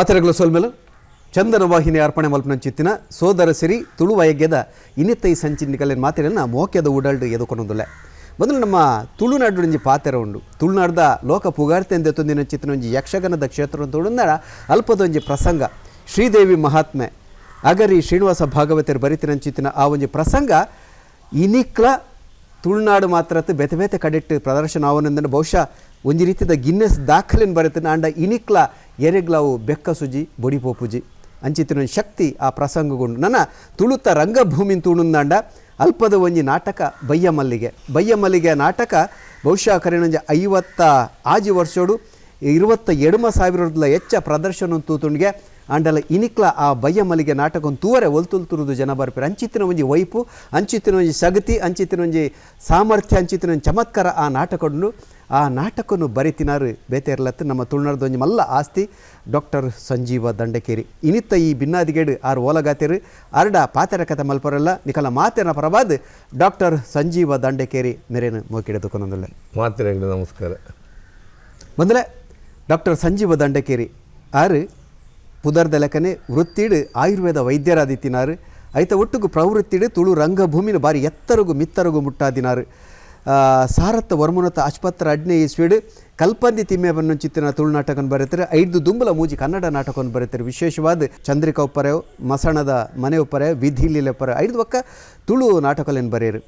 ಮಾತೆರೆಗಳು ಸೋಲ್ಮೆಲು ಚಂದನ ವಾಹಿನಿ ಅರ್ಪಣೆ ಮಲ್ಪನಂಚಿತ್ತಿನ ಸೋದರ ಸಿರಿ ತುಳು ವಯಗ್ಯದ ಇನ್ನಿತ್ತೈ ಸಂಚಿನಿಕಲಿನ ಮಾತೆರನ್ನ ಮೋಕ್ಯದ ಉಡಲ್ಡು ಎದುಕೊನೊಂದುಲ್ಲೆ ಮೊದಲು ನಮ್ಮ ತುಳುನಾಡು ಒಂಜಿ ಪಾತೆರ ಉಂಡು. ತುಳುನಾಡ್ದ ಲೋಕ ಪುಗಾರ್ತೆ ಎಂದೆ ತುಂದಿನ ಚಿತ್ತಿನ ಒಂಜಿ ಯಕ್ಷಗಾನದ ಕ್ಷೇತ್ರ ತೊಡಂದರ ಅಲ್ಪದೊಂಜಿ ಪ್ರಸಂಗ. ಶ್ರೀದೇವಿ ಮಹಾತ್ಮೆ. ಅಗರಿ ಶ್ರೀನಿವಾಸ ಭಾಗವತರು ಬರಿತಿನಂಚಿತ್ತಿನ ಆ ಒಂಜಿ ಪ್ರಸಂಗ ಇನಿಕ್ಲ ತುಳುನಾಡು ಮಾತ್ರ ಬೆತೆ ಬೆತೆ ಕಡೆಟ್ ಪ್ರದರ್ಶನ ಅವನಂದನ ಬಹುಶಃ ಒಂಜಿ ರೀತಿದ ಗಿನ್ನೆಸ್ ದಾಖಲೆನ್ ಬರೆತನ ಅಂಡ ಇನಿಕ್ಲ ಎರೆಗ್ಲಾವು ಬೆಕ್ಕ ಸುಜಿ ಬೊಡಿ ಪೋಪುಜಿ ಶಕ್ತಿ ಆ ಪ್ರಸಂಗಗೊಂಡು. ನನ್ನ ತುಳುತ ರಂಗಭೂಮಿನ ತುಳುಂದಾಂಡ ಅಲ್ಪದ ಒಂಜಿ ನಾಟಕ ಬಯ್ಯ ಮಲ್ಲಿಗೆ ಬಯ್ಯ ಮಲ್ಲಿಗೆ ನಾಟಕ ಬಹುಶಃ ಕರೆನೊಂಜಿ ಐವತ್ತ ಆಜಿ ವರ್ಷೋಡು, ಇರುವತ್ತ ಎಡುಮ ಸಾವಿರದ ಹೆಚ್ಚ ಪ್ರದರ್ಶನ ತೂತುಂಡ್ಗೆ ಅಂಡಲ ಇನಿಕ್ಲ ಆ ಬಯ್ಯ ಮಲ್ಲಿಗೆ ನಾಟಕ ತೂವರೆ ಒಲ್ತುಲ್ತುರುದು ಜನ ಬರ್ಪಿರ. ಅಂಚಿತ್ತಿನ ಒಂಜಿ ವೈಪು ಅಂಚಿತ್ತಿನ ಒಂಜಿ ಸಗತಿ ಅಂಚಿತ್ತಿನ ಒಂಜಿ ಸಾಮರ್ಥ್ಯ ಅಂಚಿತ್ತಿನ ಒಂಜಿ ಚಮತ್ಕಾರ ಆ ನಾಟಕವನ್ನು ಆ ನಾಟಕವನ್ನು ಬರಿತಿನಾರು ಬೇತೆರ್ಲತ್ತು ನಮ್ಮ ತುಳುನಾಡದ ಒಂಜಿ ಮಲ್ಲ ಆಸ್ತಿ ಡಾಕ್ಟರ್ ಸಂಜೀವ ದಂಡಕೇರಿ. ಇನಿತ್ತ ಈ ಭಿನ್ನಾದಿಗೇಡು ಆರು ಓಲಗಾತೇರು ಅರ್ಡ ಪಾತೆರ ಕಥೆ ಮಲ್ಪರಲ್ಲ ನಿಖಲ ಮಾತೆನ ಪರವಾದ ಡಾಕ್ಟರ್ ಸಂಜೀವ ದಂಡಕೇರಿ ಮೆರೇನು ಮೋಕಿಡೆದುಕೊಂದೊಂದುಲ್ಲೆ ಮಾತಿನ ನಮಸ್ಕಾರ. ಮೊದಲೇ ಡಾಕ್ಟರ್ ಸಂಜೀವ ದಂಡಕೇರಿ ಆರು ಲೆಕ್ಕನೆ ವೃತ್ತಿಡು ಆಯುರ್ವೇದ ವೈದ್ಯರಾದಿತ್ತಿನಾರು. ಐತ ಒಟ್ಟುಗು ಪ್ರವೃತ್ತಿಡು ತುಳು ರಂಗಭೂಮಿನ ಬಾರಿ ಎತ್ತರಗು ಮಿತ್ತರಗು ಮುಟ್ಟಾದಿನಾರು. ಸಾರತ್ತ ವರ್ಮುನತ ಆಸ್ಪತ್ರೆ ಅಡ್ನೆ ಈಸ್ವೀಡು ಕಲ್ಪಂದಿ ತಿಮ್ಮೆ ತುಳು ನಾಟಕವನ್ನು ಬರೀತಾರೆ, ಐದು ದುಂಬಲ ಮೂಜಿ ಕನ್ನಡ ನಾಟಕವನ್ನು ಬರೀತಾರೆ. ವಿಶೇಷವಾದ ಚಂದ್ರಿಕಾ ಒಪ್ಪರೆ, ಮಸಣದ ಮನೆ ಒಪ್ಪರೆ, ವಿಧಿಲೀಲೆ ಒಪ್ಪರೆ, ಐದು ಒಕ್ಕ ತುಳು ನಾಟಕಲೇನು ಬರೆಯರು.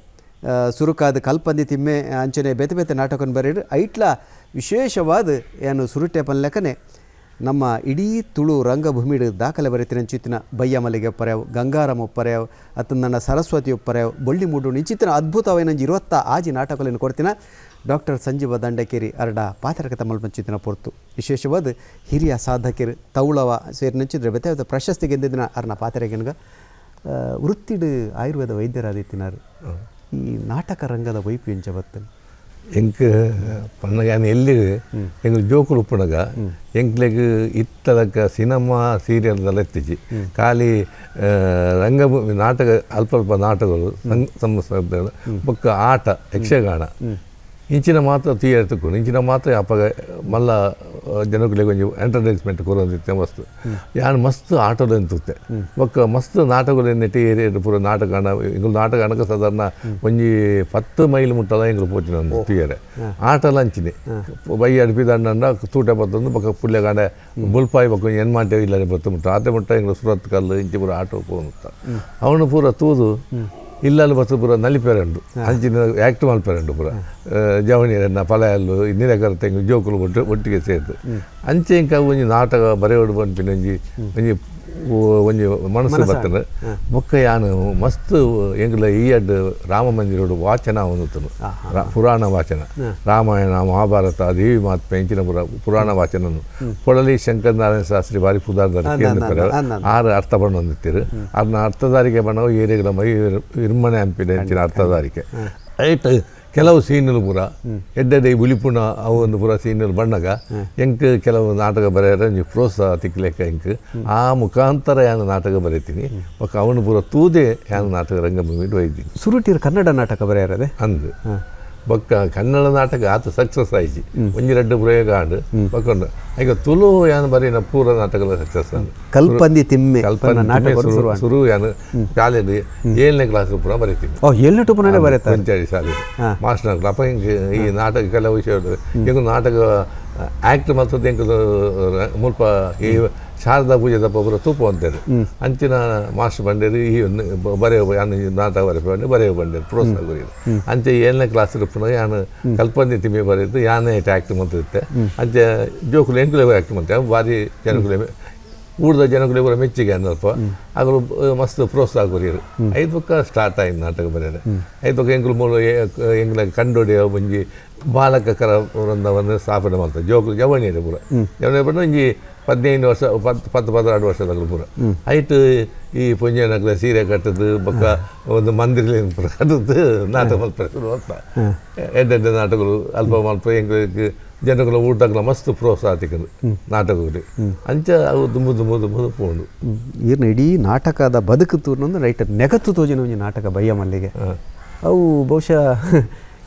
ಸುರುಕಾದ ಕಲ್ಪಂದಿ ತಿಮ್ಮೆ ಅಂಚನೆ ಬೇತೆ ಬೇತೆ ನಾಟಕವನ್ನು ಬರೆಯರು. ಐಟ್ಲ ವಿಶೇಷವಾದ ಏನು ಸುರುಟೆ ಲೆಕ್ಕನೆ ನಮ್ಮ ಇಡೀ ತುಳು ರಂಗಭೂಮಿಡ್ ದಾಖಲೆ ಬರೀತಿನ ಚಿತ್ತಿನ ಬಯ್ಯ ಮಲ್ಲಿಗೆ ಒಪ್ಪರ್ಯಾವ್ ಗಂಗಾರಂ ಒಪ್ಪರ್ಯಾವ್ ಅತ್ತ ನನ್ನ ಸರಸ್ವತಿ ಒಪ್ಪರ್ಯಾವ್ ಬಳ್ಳಿ ಮೂಡು ನಿಚಿತ್ತಿನ ಅದ್ಭುತವೇನಂಜಿ ಇರುವತ್ತ ಆಜಿ ನಾಟಕಗಳನ್ನು ಕೊಡ್ತಿನ ಡಾಕ್ಟರ್ ಸಂಜೀವ ದಂಡಕೇರಿ ಅರಡ ಪಾತ್ರಕತ ಮಲ್ಪಂಚಿತ್ತಿನ ಪೊರ್ತು. ವಿಶೇಷವಾದ ಹಿರಿಯ ಸಾಧಕರು ತೌಳವ ಸೇರಿ ನಂಚಿದ್ರೆ ಬೆತ್ತೆ ಬೆತೆ ಪ್ರಶಸ್ತಿ ಗೆದ್ದಿನ ಅರ್ನ ಪಾತ್ರೆಗೆನ್ಗ ವೃತ್ತಿಡು ಆಯುರ್ವೇದ ವೈದ್ಯರಾದಿತ್ತಿನಾರು ಈ ನಾಟಕ ರಂಗದ ವೈಪು ಎಂಚ ಬತ್ತನು ಎಂಕ್ ಪನ್ನಗ ಯಾನ್ ಎಲ್ಲಿ ಎಂಗ್ ಜೋಕುಲು ಉಪ್ಪುನಗ ಎಂಕ್ಲೆಗ್ ಇತ್ತಲಕ ಸಿನಿಮಾ ಸೀರಿಯಲ್ದೆಲ್ಲ ಎತ್ತಿಜಿ ಖಾಲಿ ರಂಗಭೂಮಿ ನಾಟಕ ಅಲ್ಪ ಅಲ್ಪ ನಾಟಕಗಳು ಸಂ- ಸಂಸ್ಥೆಗಳು ಬೊಕ್ಕ ಆಟ ಯಕ್ಷಗಾನ. ಇಂಚಿನ ಮಾತ್ರ ಥಿಯೇಟರ್ ತಕೊಂಡು ಇಂಚಿನ ಮಾತ್ರ ಅಪ್ಪಗ ಮಲ್ಲ ಜನಗಳಿಗೆ ಒಂಜಿ ಎಂಟರ್ಟೈನ್ಮೆಂಟ್ ಕೊರೊಂದಿತ್ತೆ ಮಸ್ತ್ ಯಾನ್ ಮಸ್ತ್ ಆಟೋಡ್ ಎಂತುತ್ತೆ ಬೊಕ್ಕ ಮಸ್ತ್ ನಾಟಕಗಳು ನೆಟ್ಟಿ ಏರಿಯಾಡ್ ಪೂರ ನಾಟಕ ಇಂಗಳು ನಾಟಕ ಅನಕ ಸಾಧಾರಣ ಒಂಜಿ ಪತ್ತು ಮೈಲ್ ಮುಟ್ಟಲ ಎಂಗಳು ಪೋಚಿನ ಥಿಯೇರೆ ಆಟಲ ಅಂಚಿನಿ ಬೈ ಅಡ್ಪಿದಂಡ ತೂಟ ಬತ್ತೊಂದು ಬೊಕ್ಕ ಪುಲ್ಯಗಾಂಡ ಬುಲ್ಪಾಯಿ ಬೊಕ್ಕ ಮಾಡ್ತೇವೆ ಇಲ್ಲ ಬತ್ತು ಮುಟ್ಟ. ಆತೆ ಮುಟ್ಟ ಎಂಗಳು ಸುರತ್ ಕಲ್ಲು ಇಂಚಿ ಪೂರ ಆಟೋ ಪೋನುತ್ತ ಅವನು ಪೂರ ತೂದು ಇಲ್ಲಲ್ಲಿ ಬತ್ತು ಪೂರ ನಲಿಪೆರಂಡು ಅಂಚಿನ ಆ್ಯಕ್ಟ್ ಮಲ್ಪೆರಂಡು ಪೂರ. ಜವಣಿಯರನ್ನ ಪಲಯಲ್ಲು ಇನ್ನಿರ ತೆಂಗು ಜೋಕುಲು ಒಟ್ಟು ಒಟ್ಟಿಗೆ ಸೇರ್ತು ಅಂಚೆ ಇಂಕ ಒಂಜಿ ನಾಟಕ ಬರೆಯೋಡು ಬಂಪಿನ ಒಂಜಿ ಒಂಜಿ ಒಂಜಿ ಮನಸ್ಸು ಬರ್ತನೆ ಬೊಕ್ಕ ಯಾನು ಮಸ್ತ್ ಎಂಗ್ಲ ಈ ಅಡ್ ರಾಮ ಮಂದಿರೋಡು ವಾಚನ ಅವನುತ್ತನು ಪುರಾಣ ವಾಚನ. ರಾಮಾಯಣ ಮಹಾಭಾರತ ದೇವಿ ಮಾತ್ ಪೆಂಚಿನ ಪುರ ಪುರಾಣ ವಾಚನನು. ಪೊಳಲಿ ಶಂಕರ ನಾರಾಯಣ ಶಾಸ್ತ್ರಿ ಬಾರಿ ಪುದಾರ್ದ ಕೇಂದ್ರ ಆರು ಅರ್ಥ ಬಣ್ಣ ಹೊಂದಿತ್ತೀರು ಅದನ್ನ ಅರ್ಥಧಾರಿಕೆ ಬಣ್ಣ ಏರಿಗಳ ಮೈ ಹಂಪಿನ ಹೆಂಚಿನ ಅರ್ಥಧಾರಿಕೆ ಐಟ್ ಕೆಲವು ಸೀನಲ್ ಪೂರ. ಎಡ್ಡೆ ಉಲಿಪುಣ ಅವು ಒಂದು ಪೂರ ಸೀನುಲು ಬಣ್ಣಗ ಎಂಕ್ ಕೆಲವು ನಾಟಕ ಬರೆಯರ ನೀವು ಪ್ರೋತ್ಸಾಹ ತಿಕ್ಲೆಕ್ಕ ಎಂಕ್. ಆ ಮುಖಾಂತರ ಯಾನು ನಾಟಕ ಬರೀತೀನಿ. ಅವನು ಪೂರ ತೂದೆ ಯಾನು ನಾಟಕ ರಂಗಭೂಮಿ ಒಯ್ದೀನಿ. ಸುರುಟಿರು ಕನ್ನಡ ನಾಟಕ ಬರೆಯರದೆ? ಅಂದು. ಬೊಕ್ಕ ಕನ್ನಡ ನಾಟಕ ಆತ ಸಕ್ಸಸ್ ಆಯ್ತು ಒಂಜಿ ರಡ್ಡು ಪ್ರಯೋಗ ಆಂಡ್ ಬೊಕ್ಕೊಂಡು ಐಕ ತುಳು ಯಾನು ಬರೀನ ಪೂರ ನಾಟಕದ ಸಕ್ಸಸ್ ಆಂಡ್ ಕಲ್ಪಂದಿ ತಿಮ್ಮೆ ಕಲ್ಪನ ನಾಟಕ ಶುರು- ಯಾನು ಶಾಲೆಯಲ್ಲಿ ಏಳನೇ ಕ್ಲಾಸ್ ಪೂರ ಬರೀತೀನಿ. ಓ ಏಳನೇ ಟು ಪುನಃ ಬರೀತಾರೆ ಪಂಚಾಯತಿ ಶಾಲೆ ಮಾಸ್ಟರ್ ಅಪ್ಪ ಹಿಂಗೆ ಈ ನಾಟಕ ಕೆಲವು ವಿಷಯ ಈಗ ನಾಟಕ ಆ್ಯಕ್ಟ್ ಮತ್ತು ಎಂಕ ಮುಲ್ಪ ಈ ಶಾರದಾ ಪೂಜೆ ದಪ್ಪ ಪೂರ ತೂಪ ಅಂತಾರೆ ಅಂಚಿನ ಮಾಸ್ಟರ್ ಬಂಡೇರು ಈ ಬರೆಯೋ ಯಾನು ನಾಟಕ ಬರೆಯ ಬಂಡೆ ಬರೆಯೋ ಬಂಡೇರು ಪ್ರೋತ್ಸಾಹ ಗುರಿ ಅಂಚೆ ಏಳನೇ ಕ್ಲಾಸ್ ಇರಪ್ಪನ ಯಾನು ಕಲ್ಪನೆ ತಿಮ್ಮಿ ಬರೆದು ಯಾನೇ ಆ್ಯಕ್ಟ್ ಮಾಡ್ತಿರುತ್ತೆ ಅಂಚೆ ಜೋಕುಲು ಎಂಕುಲೆ ಆ್ಯಕ್ಟ್ ಮಂತೆ ಭಾರಿ ಜನಕುಲೆ ಊರ್ದ ಜನಗಳಿಗೆ ಪೂರ ಮೆಚ್ಚಿಗೆ ಅನ್ನಲ್ಪ ಆಗಲು ಮಸ್ತ್ ಪ್ರೋತ್ಸಾಹ ಕೊರಿಯರು ಐದು ಪಕ್ಕ ಸ್ಟಾರ್ಟ್ ಆಯ್ತು ನಾಟಕ ಬರೆಯದೆ. ಐದು ಪಕ್ಕ ಎಂಗ್ಲು ಮೂಲ ಎಂಗ್ಲ ಕಂಡೊಡೆಯ ಒಂಜಿ ಬಾಲಕರ ವೃಂದವನ್ನು ಸ್ಥಾಪನೆ ಮಾಡ್ತಾರೆ. ಜೋಕುಲು ಜವಣಿಯರು ಪೂರ. ಜವಣಿ ಬಂದು ಒಂಜಿ ಹದಿನೈದು ವರ್ಷ ಪತ್ತು ಪತ್ತು ಪದಿನಾರು ವರ್ಷದಾಗ ಪೂರ ಐಟ್ ಈ ಪುಂಜನಗಲ ಸೀರೆ ಕಟ್ಟದು ಬೊಕ್ಕ ಒಂದು ಮಂದಿರ ಕಟ್ಟದ್ದು ಕಟ್ಟದು ನಾಟಕ ಮಲ್ಪ ಎಡ್ಡೆಡ್ಡೆ ನಾಟಕಗಳು ಅಲ್ಪ ಮಲ್ಪ ಎಂಗ್ಲಿಗೆ ಜನಗಳ ಊಟಗಳ ಮಸ್ತ್ ಪ್ರೋತ್ಸಾಹ ತಿಕ್ಕದು ನಾಟಕಗಳು ಅಂಚ ಅವು ದುಂಬು ದುಂಬು ದುಂಬು ಪೋಂಡು ಈರ್ನ ಇಡೀ ನಾಟಕದ ಬದುಕು ತೂರ್ನೊಂದು ರೈಟರ್ ನೆಗತ್ತು ತೋಜಿನ ಒಂಜಿ ನಾಟಕ ಬಯ್ಯ ಮಲ್ಲಿಗೆ ಅವು ಬಹುಶಃ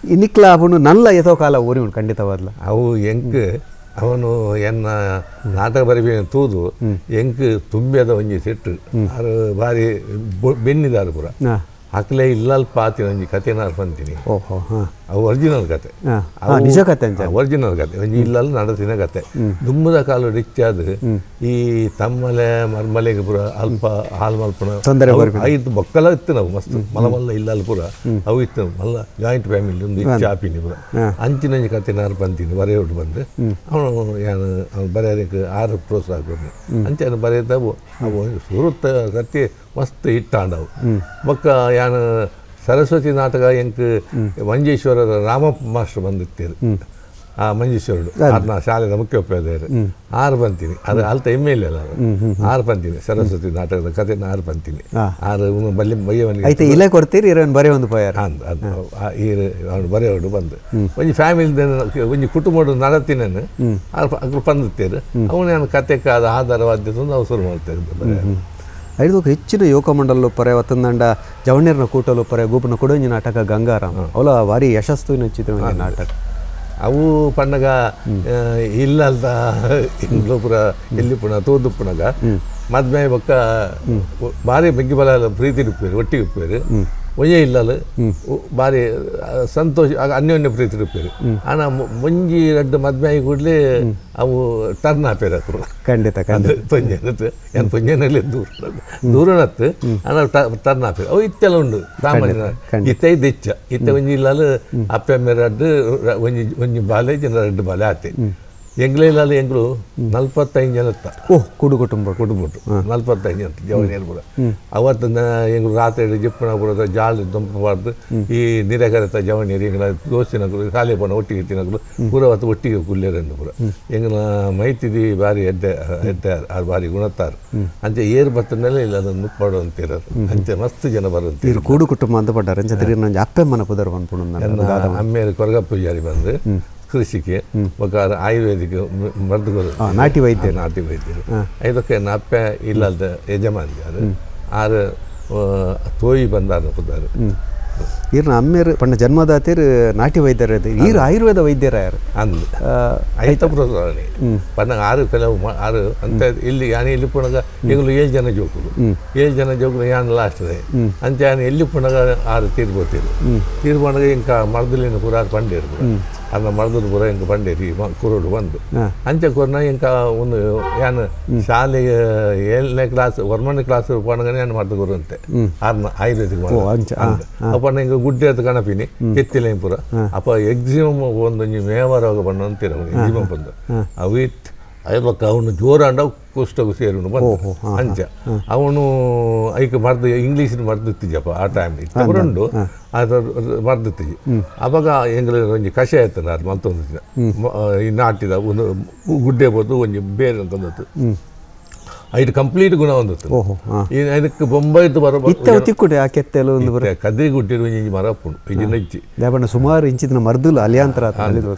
ಇನ್ನಿಕ್ಲ ಅವನು ನಲ್ಲ ಎತೋ ಕಾಲ ಓರಿ ಉಂಟು ಖಂಡಿತವಾದ್ಲ ಅವು ಎಂಕ್ ಅವನು ಎನ್ನ ನಾಟಕ ಬರಿಬೇಕ ತೂದು ಎಂಕ್ ತುಂಬಿದ ಒಂಜಿ ಸೆಟ್ಟು ಅದು ಬಾರಿ ಬೊ- ಬೆನ್ನಿದಾರು ಪೂರ. ಅಕ್ಲೆ ಇಲ್ಲಲ್ಪ ಆತಿನ ಒಂಜಿ ಕಥೆನಾರು ಬಂತೀನಿ ಓಹೋ ಹಾಂ. ಅವು ಒರಿಜಿನಲ್ ಕತೆ. ನಿಜ ಕತೆ ಒರಿಜಿನಲ್ ಕತೆ. ಇಲ್ಲಲ್ಲ ನಡೆಸಿನ ಕತೆ. ದುಮ್ಮದ ಕಾಲು ರಿಚ್ಚಾದ ಈ ತಮ್ಮಲೆ ಮರ್ಮಲೆಗೆ ಪುರ ಅಲ್ಪ ಹಾಲ್ ಮಲ್ಪನ ತೊಂದರೆ ಐದು ಬೊಕ್ಕಲ ಇತ್ತು ನಾವು ಮಸ್ತ್. ಮಲಮಲ್ಲ ಇಲ್ಲಲ್ಲಿ ಪುರ ಅವು ಇತ್ತು. ಮಲ್ಲ ಜಾಯಿಂಟ್ ಫ್ಯಾಮಿಲಿ ಒಂದು ಚಾಪಿನಿ ಆಪಿನಿ ಪುರ ಅಂಚಿನ ಕತೆ ನಾರು ಬಂತೀನಿ ಬರೆಯೋಡು ಬಂದು. ಅವನು ಏನು ಅವ್ನು ಬರೆಯೋದಕ್ಕೆ ಆರು ಪ್ರೋತ್ಸಾಹ ಕೊಡ್ನು ಅಂಚೆ ಬರೆಯದವು ಅವು ಸುರುತ್ತ ಕತೆ ಮಸ್ತ್ ಇಟ್ಟಾಂಡವು ಬೊಕ್ಕ ಯಾನು ಸರಸ್ವತಿ ನಾಟಕ ಎಂಕ್ ಮಂಜೇಶ್ವರದ ರಾಮಪ್ಪ ಮಾಸ್ಟರ್ ಬಂದಿತ್ತೇರು ಆ ಮಂಜೇಶ್ವರಡು ಅದನ್ನ ಶಾಲೆದ ಮುಖ್ಯೋಪಾಧ್ಯಾಯರು. ಆರು ಬಂತೀನಿ. ಅದು ಅಲ್ತ ಎಮ್ಮೆ ಇಲ್ಲ. ಆರು ಬಂತೀನಿ ಸರಸ್ವತಿ ನಾಟಕದ ಕಥೆನ ಆರು ಬಂತೀನಿ. ಆರು ಬಲ್ಲಿ ಬಯ್ಯವನಿಗೆ ಇಲ್ಲೇ ಕೊಡ್ತೀರಿ ಇರೋನ್ ಬರೀ ಒಂದು ಪಯರ್. ಅಂದ್ ಅದು ಆ ಈ ಅವನು ಬರೆಯೋಡು ಬಂದು. ಒಂಜಿ ಫ್ಯಾಮಿಲಿ ಒಂಜಿ ಕುಟುಂಬಡು ನಡತಿನೇನು ಅಗ್ರು ಬಂದಿತ್ತೇರು ಅವನು ನಾನು ಕತೆಗೆ ಅದು ಆಧಾರವಾದ್ಯತೆ ನಾವು ಶುರು ಮಾಡ್ತೇವೆ ಐದು ಹೆಚ್ಚಿನ ಯುವಕ ಮಂಡಲ ಪರೆ ಒತ್ತಂದಂಡ ಜವಣ್ಣೀರ್ನ ಕೂಟಲು ಪರೆ ಗೋಪನ ಕೊಡೊಂಜಿ ನಾಟಕ ಗಂಗಾರಾಮ್. ಅವಲ ಭಾರಿ ಯಶಸ್ವಿನ ಒಂಜಿ ನಾಟಕ. ಅವು ಪಣ್ಣಗ ಇಲ್ಲಲ್ದ ಇಂಗ್ಲು ಇಲ್ಲಿ ಪುಣ ತೋದು ಪುಣಗ ಮದ್ಮೆ ಬೊಕ್ಕ ಭಾರಿ ಬೆಗ್ಗಿ ಬಲ ಪ್ರೀತಿ ಇಪ್ಪೇರು ಒಟ್ಟಿಗೆ ಇಪ್ಪೇರು ಒಯ್ಯೇ ಇಲ್ಲಲು ಭಾರಿ ಸಂತೋಷ ಅನ್ಯೋನ್ಯ ಪ್ರೀತಿ ಇಪ್ಪೇರು ಆನ ಮುಂಜಿ ರಡ್ಡು ಮದ್ವೆ ಆಗಿ ಕೂಡಲೇ ಅವು ಟರ್ನ್ ಹಾಪೇರು ಅಕ್ರು ಖಂಡಿತ ಖಂಡಿತ. ಪಂಜನತ್ತು ಏನು ಪಂಜನಲ್ಲಿ ದೂರ. ದೂರನತ್ತು ಆನ ಟರ್ನ್ ಹಾಪೇರು ಅವು ಇತ್ತೆಲ್ಲ ಉಂಡು ಸಾಮಾನ್ಯ ಇತ್ತೆ ದೆಚ್ಚ ಇತ್ತೆ ಒಂಜಿ ಇಲ್ಲಲು ಅಪ್ಪೆ ಮೇಲೆ ರಡ್ಡು ಒಂಜಿ ಒಂಜಿ ಬಾಲೆ ಜನ ರಡ್ಡು ಬಾಲೆ ಆತೆ ಎಂಗ್ಲೇ ಇಲ್ಲಾಲು ಎಂಗ್ಳು ನಲ್ವತ್ತೈದು ಜನ ಇತ್ತ ಓಹ್ ಕುಡು ಕುಟುಂಬ ಕುಟುಂಬಟ್ಟು ನಲ್ವತ್ತೈದು ಜನ ಜವನಿಯರು ಕೂಡ ಅವತ್ತಿನ ಎಂಗ್ಳು ರಾತ್ರಿ ಜಿಪ್ಪಣ ಬರೋದ ಜಾಳ ದುಂಪಬಾರ್ದು ಈ ನಿರೆಗರತ ಜವನಿಯರು ಎಂಗಳ ದೋಸ್ತಿನಗಳು ಖಾಲಿ ಪಣ ಒಟ್ಟಿಗೆ ತಿನ್ನಗಳು ಪೂರ ಹೊತ್ತು ಒಟ್ಟಿಗೆ ಕುಲ್ಲೇರಂದು ಪೂರ ಎಂಗನ ಮೈತಿದಿ ಬಾರಿ ಎಡ್ಡೆ ಎಡ್ಡೆ ಅದು ಬಾರಿ ಗುಣತ್ತಾರು ಅಂಚೆ ಏರು ಬತ್ತನೆಲ್ಲ ಇಲ್ಲ ಅದನ್ನು ಮುಪ್ಪಾಡು ಅಂತಿರೋರು ಅಂಚೆ ಮಸ್ತ್ ಜನ ಬರುತ್ತೆ ಇರು ಕೂಡು ಕುಟುಂಬ ಅಂತ ಪಡ್ಡಾರೆ ಅಂಚ ತಿರುಗಿ ನಂಜಿ ಅಪ್ಪೆಮ್ಮನ ಪುದರ್ ಬಂದ್ಪುಣ ಅಮ್ಮೇರು ಕೊರಗ ಪೂಜಾರಿ ಬಂದು ಕೃಷಿಗೆ ఒక ಆಯುರ್ವೇದಿಕ್ ಮದ್ದುಗಳು ನಾಟಿ ವೈದ್ಯರು. ನಾಟಿ ವೈದ್ಯರು. ಇದಕ್ಕೆ ನಪ್ಪೆ ಇಲ್ಲದ ಯಜಮಾನಿ ಅದು ಆರು ಆ, ತೋಯಿ ಬಂದಾರ ಪುದಾರು ಈರ್ನ ಅಮ್ಮೇರು ಪಂಡ ಜನ್ಮದಾತಿರ್ ನಾಟಿ ವೈದ್ಯರ ಈರು ಆಯುರ್ವೇದ ವೈದ್ಯರ ಯಾರು? ಅಂದ್ ಐತ ಪ್ರೋತ್ಸಾಹನೆ ಪನ್ನ ಆರು ಕೆಲವು ಮ- ಆರು ಅಂತ ಇಲ್ಲಿ ಯಾನಿ ಇಲ್ಲಿ ಪುಣಗ ಈಗಲೂ ಏಳು ಜನ ಜೋಕುಲು. ಏಳು ಜನ ಜೋಕುಲು ಯಾನ್ ಲಾಸ್ಟ್ ಅದೇ ಅಂತ ಯಾನ್ ಎಲ್ಲಿ ಪುಣಗ ಆರು ತೀರ್ಬೋತೀರು ತೀರ್ಬೋಣಗ ಇಂಕ ಮರ್ದಲಿನ ಪುರ ಪಂಡೇರು ಪುರ ಅನ್ನ ಮರ್ದಲು ಪುರ ಇಂಕ ಪಂಡೇರಿ ಮ- ಕುರುಡು ಬಂದು ಅಂಚೆ ಕೊರ್ನ ಇಂಕ ಒಂದು ಯಾನ್ ಶಾಲೆಗೆ ಏಳನೇ ಕ್ಲಾಸ್ ವರ್ಮನೆ ಕ್ಲಾಸ್ ಪಣಗನೆ ಯಾನ್ ಮರ್ದು ಗುರುಂತೆ ಆರ್ನ ಆಯುರ್ವೇದಿಕ್ ಅಂಚ, ಅಪ್ಪ ಇಂಕ ಗುಡ್ಡೆ ಅದು ಕಣಪಿನಿ ಕೆತ್ತಿಲ ಪುರ ಅಪ್ಪ ಎಕ್ಸಿಮಮ್ ಒಂದು ಮೇವರೋಗ ಬಣ್ಣ ಅಂತೀರ ಎಕ್ಸಿಮಮ್ ಬಂದು ಅವು ಇತ್ತು ಅಯ್ಯಕ್ಕ ಅವನು ಜೋರಾಂಡ ಕುಷ್ಟಗು ಸೇರುನು ಬಂದ. ಅಂಚ ಅವನು ಐಕ ಮರ್ದು ಇಂಗ್ಲೀಷ್ ಮರ್ದಿತ್ತಿಜಪ್ಪ ಆ ಟೈಮ್ ಇತ್ತವರುಂಡು ಅದು ಮರ್ದಿತ್ತಿಜಿ. ಅವಾಗ ಎಂಗ್ಲ ಒಂಜಿ ಕಷಾಯ ಆಯ್ತಲ್ಲ ಅದು ಮಲ್ತೊಂದು ದಿನ. ಈ ನಾಟಿದ ಒಂದು ಗುಡ್ಡೆ ಬೋದು ಒಂಜಿ ಬೇರೆ ಅಂತಂದತ್ತು ಐದು ಕಂಪ್ಲೀಟ್ ಗುಣ ಒಂದು ಓಹೋ ಹಾಂ. ಈ ಅದಕ್ಕೆ ಬೊಂಬೈದು ಮರ ಇತ್ತ ತಿಕ್ಕುಡೆ ಆ ಕೆತ್ತೆಲು ಒಂದು ಕದ್ರಿ ಗುಡ್ಡಿರು ಒಂಜಿ ಮರ ಪುಂಡು ಇಜಿ ನಜ್ಜಿ ದೇವಣ್ಣ ಸುಮಾರು ಇಂಚಿನ ಮರ್ದುಲು ಅಲಿಯಾಂತರ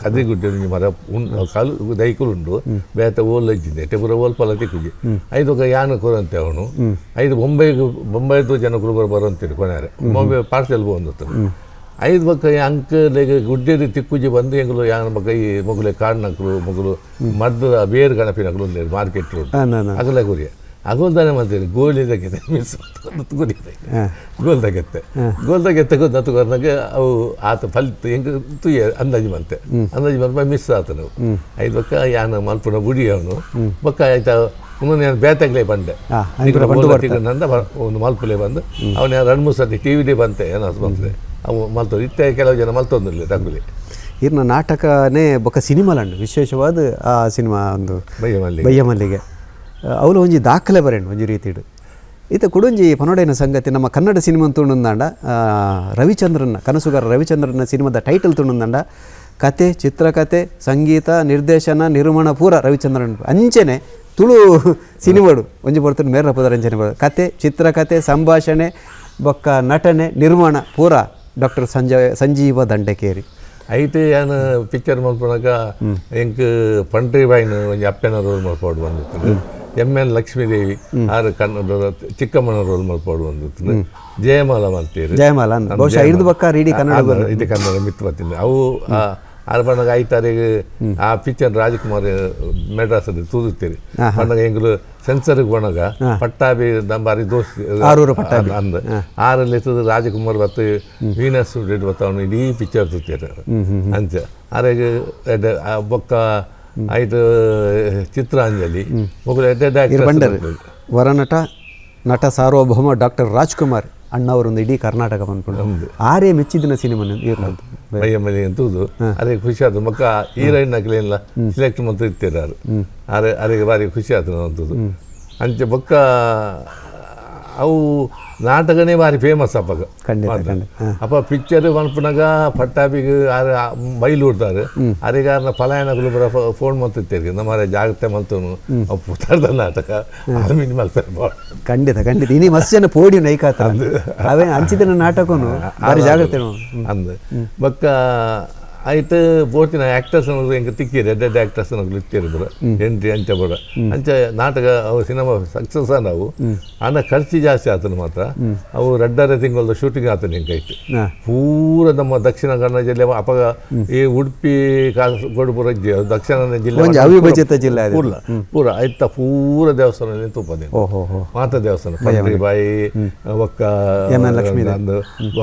ಕದ್ರಿ ಗುಡ್ಡಿರು ಒಂಜಿ ಮರ ಉಂಡು ಕಾಲು ದೈಕುಲು ಉಂಡು ಬೇತ ಓಲ್ ಇಜ್ಜಿದೆ ಟೆಬುರ ಓಲ್ ಪಲ ತಿಕ್ಕುಜಿ ಐದು ಯಾನ ಕೊರಂತೆ ಅವನು. ಐದು ಬೊಂಬೈಗೆ ಬೊಂಬೈದು ಜನ ಕುರುಬರು ಬರೋಂತೀರಿ ಬೊಂಬೆ ಪಾರ್ಸೆಲ್ ಬಂದು ಐದು ಬಕ್ಕ ಅಂಕ ಲೆಗ ಗುಡ್ಡೆದು ತಿಕ್ಕುಜಿ ಬಂದು ಎಂಗ್ಲು ಯಾನ ಬಕ್ಕ ಈ ಮೊಗಲೆ ಕಾಡ್ನಕ್ಲು ಮೊಗಲು ಮದ್ದು ಬೇರು ಗಣಪಿನಕ್ಲು ಮಾರ್ಕೆಟ್ ರೋಡ್. ಅಗಲ ಗುರಿಯ ಅಗೊಂದಾನೆ ಮಾಡ್ತೀನಿ ಗೋಲಿ ತೆಗೆತೆ ಮಿಸ್ ಗುರಿ ಗೋಲ್ ತೆಗೆತ್ತೆ ಗೋಲ್ ತೆಗೆತ್ತೆ ಗೊತ್ತು ಅವು ಆತ ಫಲಿತ ಹೆಂಗೆ ತುಯ್ಯ ಅಂದಾಜು ಮಂತೆ ಅಂದಾಜು ಬಂದ ಮಿಸ್ ಆತ ನಾವು ಐದು ಬಕ್ಕ ಯಾನ ಮಲ್ಪುನ ಗುಡಿ ಅವನು. ಬಕ್ಕ ಆಯ್ತಾ ಇನ್ನೊಂದು ನಾನು ಬೇತಾಗ್ಲೇ ಬಂದೆ. ನಂದ ಒಂದು ಮಲ್ಪಲೆ ಬಂದು ಅವನ ಎರಡು ಮೂರು ಸರ್ತಿ ಟಿ ವಿಲಿ ಬಂತೆ ಏನೋ ಬಂತದೆ. ಅವು ಮಲ್ತೋದು ಇತ್ತೆ ಕೆಲವು ಜನ ಮಲ್ತೊಂದಿರಲಿ ರಂಗುಲಿ ಇರ್ನ ನಾಟಕನೇ ಬೊಕ್ಕ ಸಿನಿಮಾಲಂಡು ವಿಶೇಷವಾದ ಆ ಸಿನಿಮಾ ಒಂದು ಬಯ್ಯ ಮಲ್ಲಿ ಬಯ್ಯ ಮಲ್ಲಿಗೆ ಅವಳು ಒಂಜಿ ದಾಖಲೆ ಬರೆಂಡು ಒಂಜಿ ರೀತಿಡು. ಈತ ಕುಡುಂಜಿ ಪನೋಡೈನ ಸಂಗತಿ ನಮ್ಮ ಕನ್ನಡ ಸಿನಿಮಾ ತುಣುಂದಾಂಡ ರವಿಚಂದ್ರನ್ನ ರವಿಚಂದ್ರನ ಕನಸುಗಾರ ರವಿಚಂದ್ರನ ಸಿನಿಮಾದ ಟೈಟಲ್ ತುಣುಂದಾಂಡ ಕತೆ ಚಿತ್ರಕಥೆ ಸಂಗೀತ ನಿರ್ದೇಶನ ನಿರ್ಮಾಣ ಪೂರ ರವಿಚಂದ್ರನ್ ಅಂಚೆನೆ ತುಳು ಸಿನಿಮಾಡು ಒಂಜಿ ಬರ್ತಾರೆ ಮೇರ ಪದರ ಬರೋದು ಕತೆ ಚಿತ್ರಕಥೆ ಸಂಭಾಷಣೆ ಬೊಕ್ಕ ನಟನೆ ನಿರ್ಮಾಣ ಪೂರ ಡಾಕ್ಟರ್ ಸಂಜಯ ಸಂಜೀವ ದಂಡಕೇರಿ. ಐಟ್ ಏನು ಪಿಕ್ಚರ್ ಮಲ್ಪನಾಗ ಎಂಕ್ ಪಂಟ್ರಿ ಬಾಯಿನ ಒಂಜಿ ಅಪ್ಪನ ರೋಲ್ ಮಲ್ಪೋಡು ಬಂದಿತ್ತು. ಎಂ ಎನ್ ಲಕ್ಷ್ಮೀದೇವಿ ಆರು ಕನ್ನಡ ಚಿಕ್ಕಮ್ಮನ ರೋಲ್ ಮಲ್ಪೋಡು ಬಂದಿತ್ತು. ಜಯಮಾಲ ಮಲ್ತೀರಿ ಜಯಮಾಲ ಬಹುಶಃ ಬಕ್ಕ ರೀಡಿ ಕನ್ನಡ ಇದು ಕನ್ನಡ ಮಿತ್ ಬರ್ತೀನಿ ಅವು ಆರು ಬಣ್ಣಗ ಐದು ತಾರೀಕು ಆ ಪಿಕ್ಚರ್ ರಾಜಕುಮಾರ್ ಮೆಡ್ರಾಸಲ್ಲಿ ತೂದುತ್ತೀರಿ ಬಂದಾಗ ಎಂಗ್ಲು ಸೆನ್ಸರ್ಗೆ ಬಣಗ ಪಟ್ಟಾಭಿ ದಂಬಾರಿ ಆರೂರು ಅಂದ. ಆರಲ್ಲಿ ಎತ್ತದ ರಾಜಕುಮಾರ್ ಬತ್ತು ವೀನಸ್ ಸ್ಟೂಡೆಂಟ್ ಬತ್ತವನು ಇಡೀ ಪಿಕ್ಚರ್ ತುತ್ತೀರಿ ಅಂಚ ಆರೆಗೆ ಬೊಕ್ಕ ಐದು ಚಿತ್ರಾಂಜಲಿ ವರನಟ ನಟ ಸಾರ್ವಭೌಮ ಡಾಕ್ಟರ್ ರಾಜ್ಕುಮಾರ್. ಅಣ್ಣವರೊಂದು ಇಡೀ ಕರ್ನಾಟಕ ಬಂದ್ಕೊಂಡು ಆರೇ ಮೆಚ್ಚಿದಿನ ಸಿನಿಮಾ ಇರ್ಲಂತ ಮೈಯ ಮನೆ ಅಂತೂದು ಅದೇ. ಖುಷಿ ಆಯ್ತು ಮಕ್ಕ ಹೀರೋಯಿನ್ ನಕಲೆಲ್ಲ ಸೆಲೆಕ್ಟ್ ಮತ್ತು ಇತ್ತಿರಾರು ಅರೆ ಅದಕ್ಕೆ ಭಾರಿ ಖುಷಿ ಆಯ್ತು ಅಂತದ್ದು. ಅಂಚೆ ಬೊಕ್ಕ ಅವು ನಾಟಕನೇ ಭಾರಿ ಫೇಮಸ್ ಅಪ್ಪಗ ಖಂಡಿತ. ಅಪ್ಪ ಪಿಕ್ಚರ್ ಮನ್ಪನಾಗ ಪಟ್ಟಾಪಿಗೆ ಆರು ಬೈಲು ಹೊಡ್ತಾರೆ. ಅರಿಗಾರನ ಪಲಾಯನಗಳು ಬರ ಫೋನ್ ಮಾಡ್ತಿರ್ತೀರಿ ನಮ್ಮ ಜಾಗ್ರತೆ ಮಂತನು. ಪುತಾರ್ದ ನಾಟಕ. ಮಲ್ತಾರೆ ಭಾಳ ಖಂಡಿತ ಖಂಡಿತ. ಇನಿ ಮಸ್ತ್ ಜನ ಪೋಡಿ ನೈಕಾತ ಅವೇ ಅಂಚಿದಿನ ನಾಟಕನು. ಭಾರಿ ಜಾಗ್ರತೆ ಅಂದ. ಬೊಕ್ಕ ಆಯ್ತು ಬೋಟಿನ ಆ್ಯಕ್ಟರ್ಸ್ ಹೆಂಗೆ ತಿಕ್ಕಿರಿ ಎಡ್ಡೆಡ್ ಆ್ಯಕ್ಟರ್ಸ್ ಇಟ್ಟಿರಿ ಬರ ಎಂಟ್ರಿ ಅಂಚೆ ಬಡ. ಅಂಚೆ ನಾಟಕ ಅವು ಸಿನಿಮಾ ಸಕ್ಸಸ್ ನಾವು. ಹಣ ಖರ್ಚು ಜಾಸ್ತಿ ಆತನು ಮಾತ್ರ. ಅವು ರೆಡ್ಡರ ತಿಂಗಳ ಶೂಟಿಂಗ್ ಆತನ ಹಿಂಗೆ ಐತಿ. ಪೂರ ನಮ್ಮ ದಕ್ಷಿಣ ಕನ್ನಡ ಜಿಲ್ಲೆ ಅಪಗ ಈ ಉಡುಪಿ ಕಾಸರಗೋಡುಪುರ ದಕ್ಷಿಣ ಕನ್ನಡ ಜಿಲ್ಲೆ ಅವಿಭಜಿತ ಜಿಲ್ಲೆ ಪೂರ್ಲ. ಪೂರ ಆಯ್ತ ಪೂರ ದೇವಸ್ಥಾನ ನಿಂತು ಓಹೋ ಹೋ ಮಾತ ದೇವಸ್ಥಾನ. ಬಾಯಿ ಒಕ್ಕ ಲಕ್ಷ್ಮೀ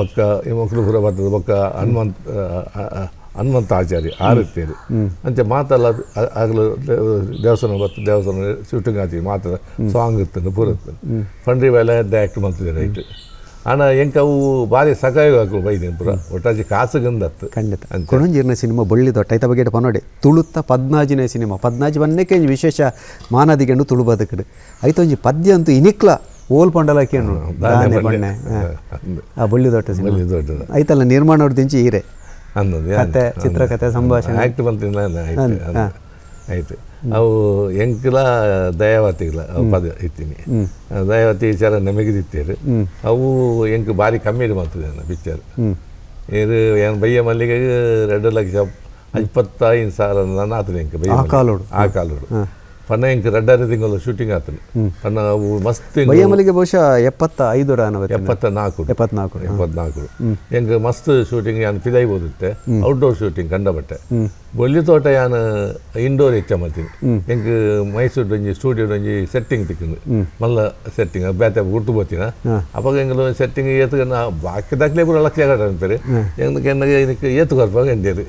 ಒಕ್ಕ ಮಕ್ಕಳು ಬರ್ತದೆ. ಒಕ್ಕ ಹನುಮಂತ ಹನುಮಂತ ಆಚಾರ್ಯ ಆರುತ್ತೇರಿ ಅಂತೆ ಮಾತಲ್ಲ ಆಗಲು ದೇವಸ್ಥಾನ ಬರ್ತದೆ ದೇವಸ್ಥಾನ ಶೂಟಿಂಗ್ ಆಚೆ ಮಾತ ಸಾಂಗ್ ಇರ್ತದೆ ಪೂರ ಫಂಡ್ರಿ ಎಲ್ಲ ಆ್ಯಕ್ಟ್ ಮಾಡ್ತಿದ್ದೆ ರೈಟ್ ಹಣ ಎಂಕ ಅವು ಭಾರಿ ಸಕಾಯ ಹಾಕಲು ಬೈದೇನು ಪುರ. ಒಟ್ಟಾಜಿ ಕಾಸು ಗಂದತ್ತು ಖಂಡಿತ. ಕೊಣಂಜೀರ್ನ ಸಿನಿಮಾ ಬಳ್ಳಿ ದೊಡ್ಡ ಐತ ಬಗ್ಗೆ ಪನೋಡೆ ತುಳುತ್ತ ಪದ್ನಾಜಿನ ಸಿನಿಮಾ. ಪದ್ನಾಜಿ ಬನ್ನಕ್ಕೆ ವಿಶೇಷ ಮಾನದಿಗೆಂಡು ತುಳು ಬದುಕಡು. ಐತೊಂಜಿ ಪದ್ಯ ಅಂತೂ ಇನಿಕ್ಲ. ಓಲ್ ಪಂಡಲಕ್ಕೆ ಬಣ್ಣೆ. ಆ ಬಳ್ಳಿ ದೊಡ್ಡ ಸಿನಿಮಾ. ಐತಲ್ಲ ನಿರ್ಮಾಣ ದಿಂಚಿ ಹೀರೆ. ಅನ್ನೋದು ಕತೆ ಚಿತ್ರಕಥೆ ಸಂಭಾಷಣೆ. ಆ್ಯಕ್ಟ್ ಬಂತಿಲ್ಲ ಆಯ್ತು ಆಯ್ತು. ಅವು ಎಂಕ್ಲ ದಯಾವತಿಗಳ ಪದ ಇತ್ತೀನಿ ದಯಾವತಿ ವಿಚಾರ ನಮಗಿದಿತ್ತೇರು ಅವು ಎಂಕ್ ಭಾರಿ ಕಮ್ಮಿ ಮಾಡ್ತದೆ ಪಿಕ್ಚರ್ ಇದು ಏನು ಬಯ್ಯ ಮಲ್ಲಿಗೆ ಎರಡು ಲಕ್ಷ ಇಪ್ಪತ್ತೈದು ಸಾವಿರ ನಾನು ಆತನ ಎಂಕ ಬಯ್ಯ ಆ ಕಾಲೋಡು. ಆ ಕಾಲೋಡು. ಪನ್ನ ಎಂಕ್ ರಡ್ಡಾರು ತಿಂಗಳು ಶೂಟಿಂಗ್ ಆತನು. ಪನ್ನ ಅವು ಮಸ್ತ್ ಎಂಕ್ ಬಯ್ಯಮಲಿಗೆ ಬಹುಶಃ ಎಪ್ಪತ್ತ ಐದು ರನ್ ಎಪ್ಪತ್ತ ನಾಲ್ಕು ಎಪ್ಪತ್ನಾಲ್ಕು. ಎಪ್ಪತ್ನಾಲ್ಕು. ಹೆಂಗೆ ಮಸ್ತ್ ಶೂಟಿಂಗ್ ಯಾನ್ ಫಿದೈ ಓದುತ್ತೆ ಔಟ್ಡೋರ್ ಶೂಟಿಂಗ್ ಕಂಡಬಟ್ಟೆ. ಬೊಲ್ಲಿ ತೋಟ ಯಾನ್ ಇಂಡೋರ್ ಹೆಚ್ಚ ಮತ್ತೀನಿ ಹೆಂಗೆ ಮೈಸೂರು ಒಂಜಿ ಸ್ಟುಡಿಯೋ ಒಂಜಿ ಸೆಟ್ಟಿಂಗ್ ತಿಕ್ಕಿಂದು ಮಲ್ಲ ಸೆಟ್ಟಿಂಗ್ ಬೇತೆ ಗುರ್ತು ಬೋತಿನ ಅವಾಗ ಹೆಂಗೆ ಸೆಟ್ಟಿಂಗ್ ಏತು ಬಾಕಿ ದಾಖಲೆ ಪೂರ ಲಕ್ಷ ಅಂತಾರೆ ಹೆಂಗೆ ಇದಕ್ಕೆ ಏತು ಕೊರ್ಪಾಗ ಎಂಡಿಯರು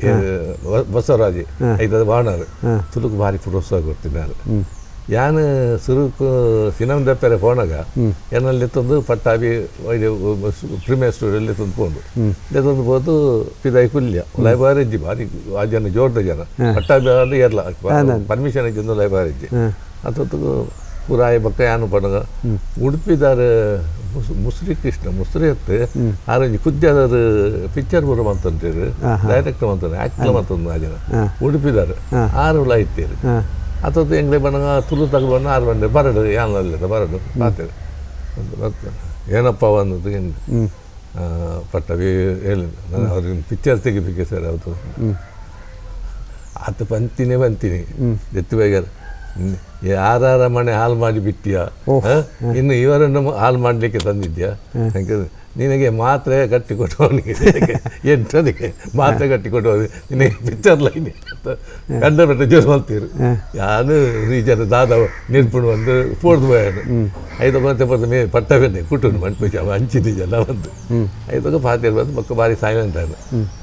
ಬಸವರಾಜಿ ಐತದ ಬಾಣರು ತುಲುಕು ಭಾರಿ ಪ್ರೋತ್ಸಾಹ ಕೊಡ್ತಿದ್ದಾರೆ ಯಾನ್ ಸುರುಕು ಸಿನಮ್ ದಪ್ಪರೆ ಪೋನಾಗ ಎನ್ನಲ್ಲಿ ತಂದು ಪಟ್ಟಾಬಿ ಪ್ರೀಮಿಯರ್ ಸ್ಟುಡಿಯೋಲ್ಲಿ ತಂದು ಪೋಂಡು ತಂದು ಹೋದು ಪಿದಾಯಿ ಕುಲ್ಯ ಲೈಬ್ರರಿ ಬಾರಿ ಆ ಜನ ಜೋರ್ದ ಜನ. ಪಟ್ಟಾಬಿ ಅಂದ್ರೆ ಏರ್ಲ ಪರ್ಮಿಷನ್ ಇಜ್ಜಿಂದು ಲೈಬ್ರರಿ ಇಜ್ಜಿ ಅತ್ತೊತ್ತು ಪುರಾಯ ಬಕ್ಕ ಯಾನು ಪಡಗ ಉಡುಪಿದಾರ ಮುಸ್ರಿ ಕೃಷ್ಣ ಮುಸ್ರಿ ಎತ್ತು ಆರಂಜಿ ಕುದ್ಯಾದ ಪಿಕ್ಚರ್ ಪೂರ ಮಂತಂತೀರು ಡೈರೆಕ್ಟ್ ಮಂತಾನೆ ಆಕ್ಟ್ಲ ಮಂತಂದು ಆ ಜನ. ಉಡುಪಿದಾರ ಆರು ಇತ್ತೀರು ಅತ್ತೊತ್ತು ಎಂಗ್ಲೆ ಬಣ್ಣ ತುಳು ತಗಲು ಬಣ್ಣ ಆರು ಬಂಡೆ ಬರಡು ಯಾನಲ್ಲ ಬರಡು ಮಾತೇವೆ ಬರ್ತೇನೆ ಏನಪ್ಪ ಅನ್ನೋದು ಹಿಂಗೆ ಪಟ್ಟವಿ ಹೇಳಿದ ನಾನು ಅವ್ರಿಗೆ ಪಿಕ್ಚರ್ ತೆಗಿಬೇಕೆ ಸರ್ ಅವತ್ತು ಆತ ಬಂತೀನಿ ಬಂತೀನಿ ಎತ್ತು ಬೇಗ ಯಾರ ಮನೆ ಹಾಲು ಮಾಡಿ ಬಿಟ್ಟಿಯಾ ಇನ್ನು ಇವರನ್ನು ಹಾಲು ಮಾಡಲಿಕ್ಕೆ ತಂದಿದ್ಯಾ ನಿನಗೆ ಮಾತ್ರೆ ಗಟ್ಟಿ ಕೊಟ್ಟವನಿಗೆ ಎಂಟನಿಗೆ ಮಾತ್ರೆ ಗಟ್ಟಿ ಕೊಟ್ಟವನಿಗೆ ನಿನಗೆ ಪಿಕ್ಚರ್ ಲೈನ್ ಬೆಟ್ಟ ಜೋರು ಮಾಡ್ತೀರು ಯಾರು ರೀಜನ್ ದಾದ ನಿರ್ಪುಣ್ ಒಂದು ಫೋರ್ತ್ ಬಾಯ್ ಐದು ಮತ್ತೆ ಪರ್ತ ಮೇ ಪಟ್ಟವೆನ್ನೆ ಕುಟುಂಬ ಮಣ್ಪಿಸಿ ಅವ ಅಂಚಿನ ಜನ ಬಂದು ಐದಕ್ಕೆ ಪಾತಿರ್ ಬಂದು ಮಕ್ಕ ಭಾರಿ ಸೈಲೆಂಟ್ ಆಗ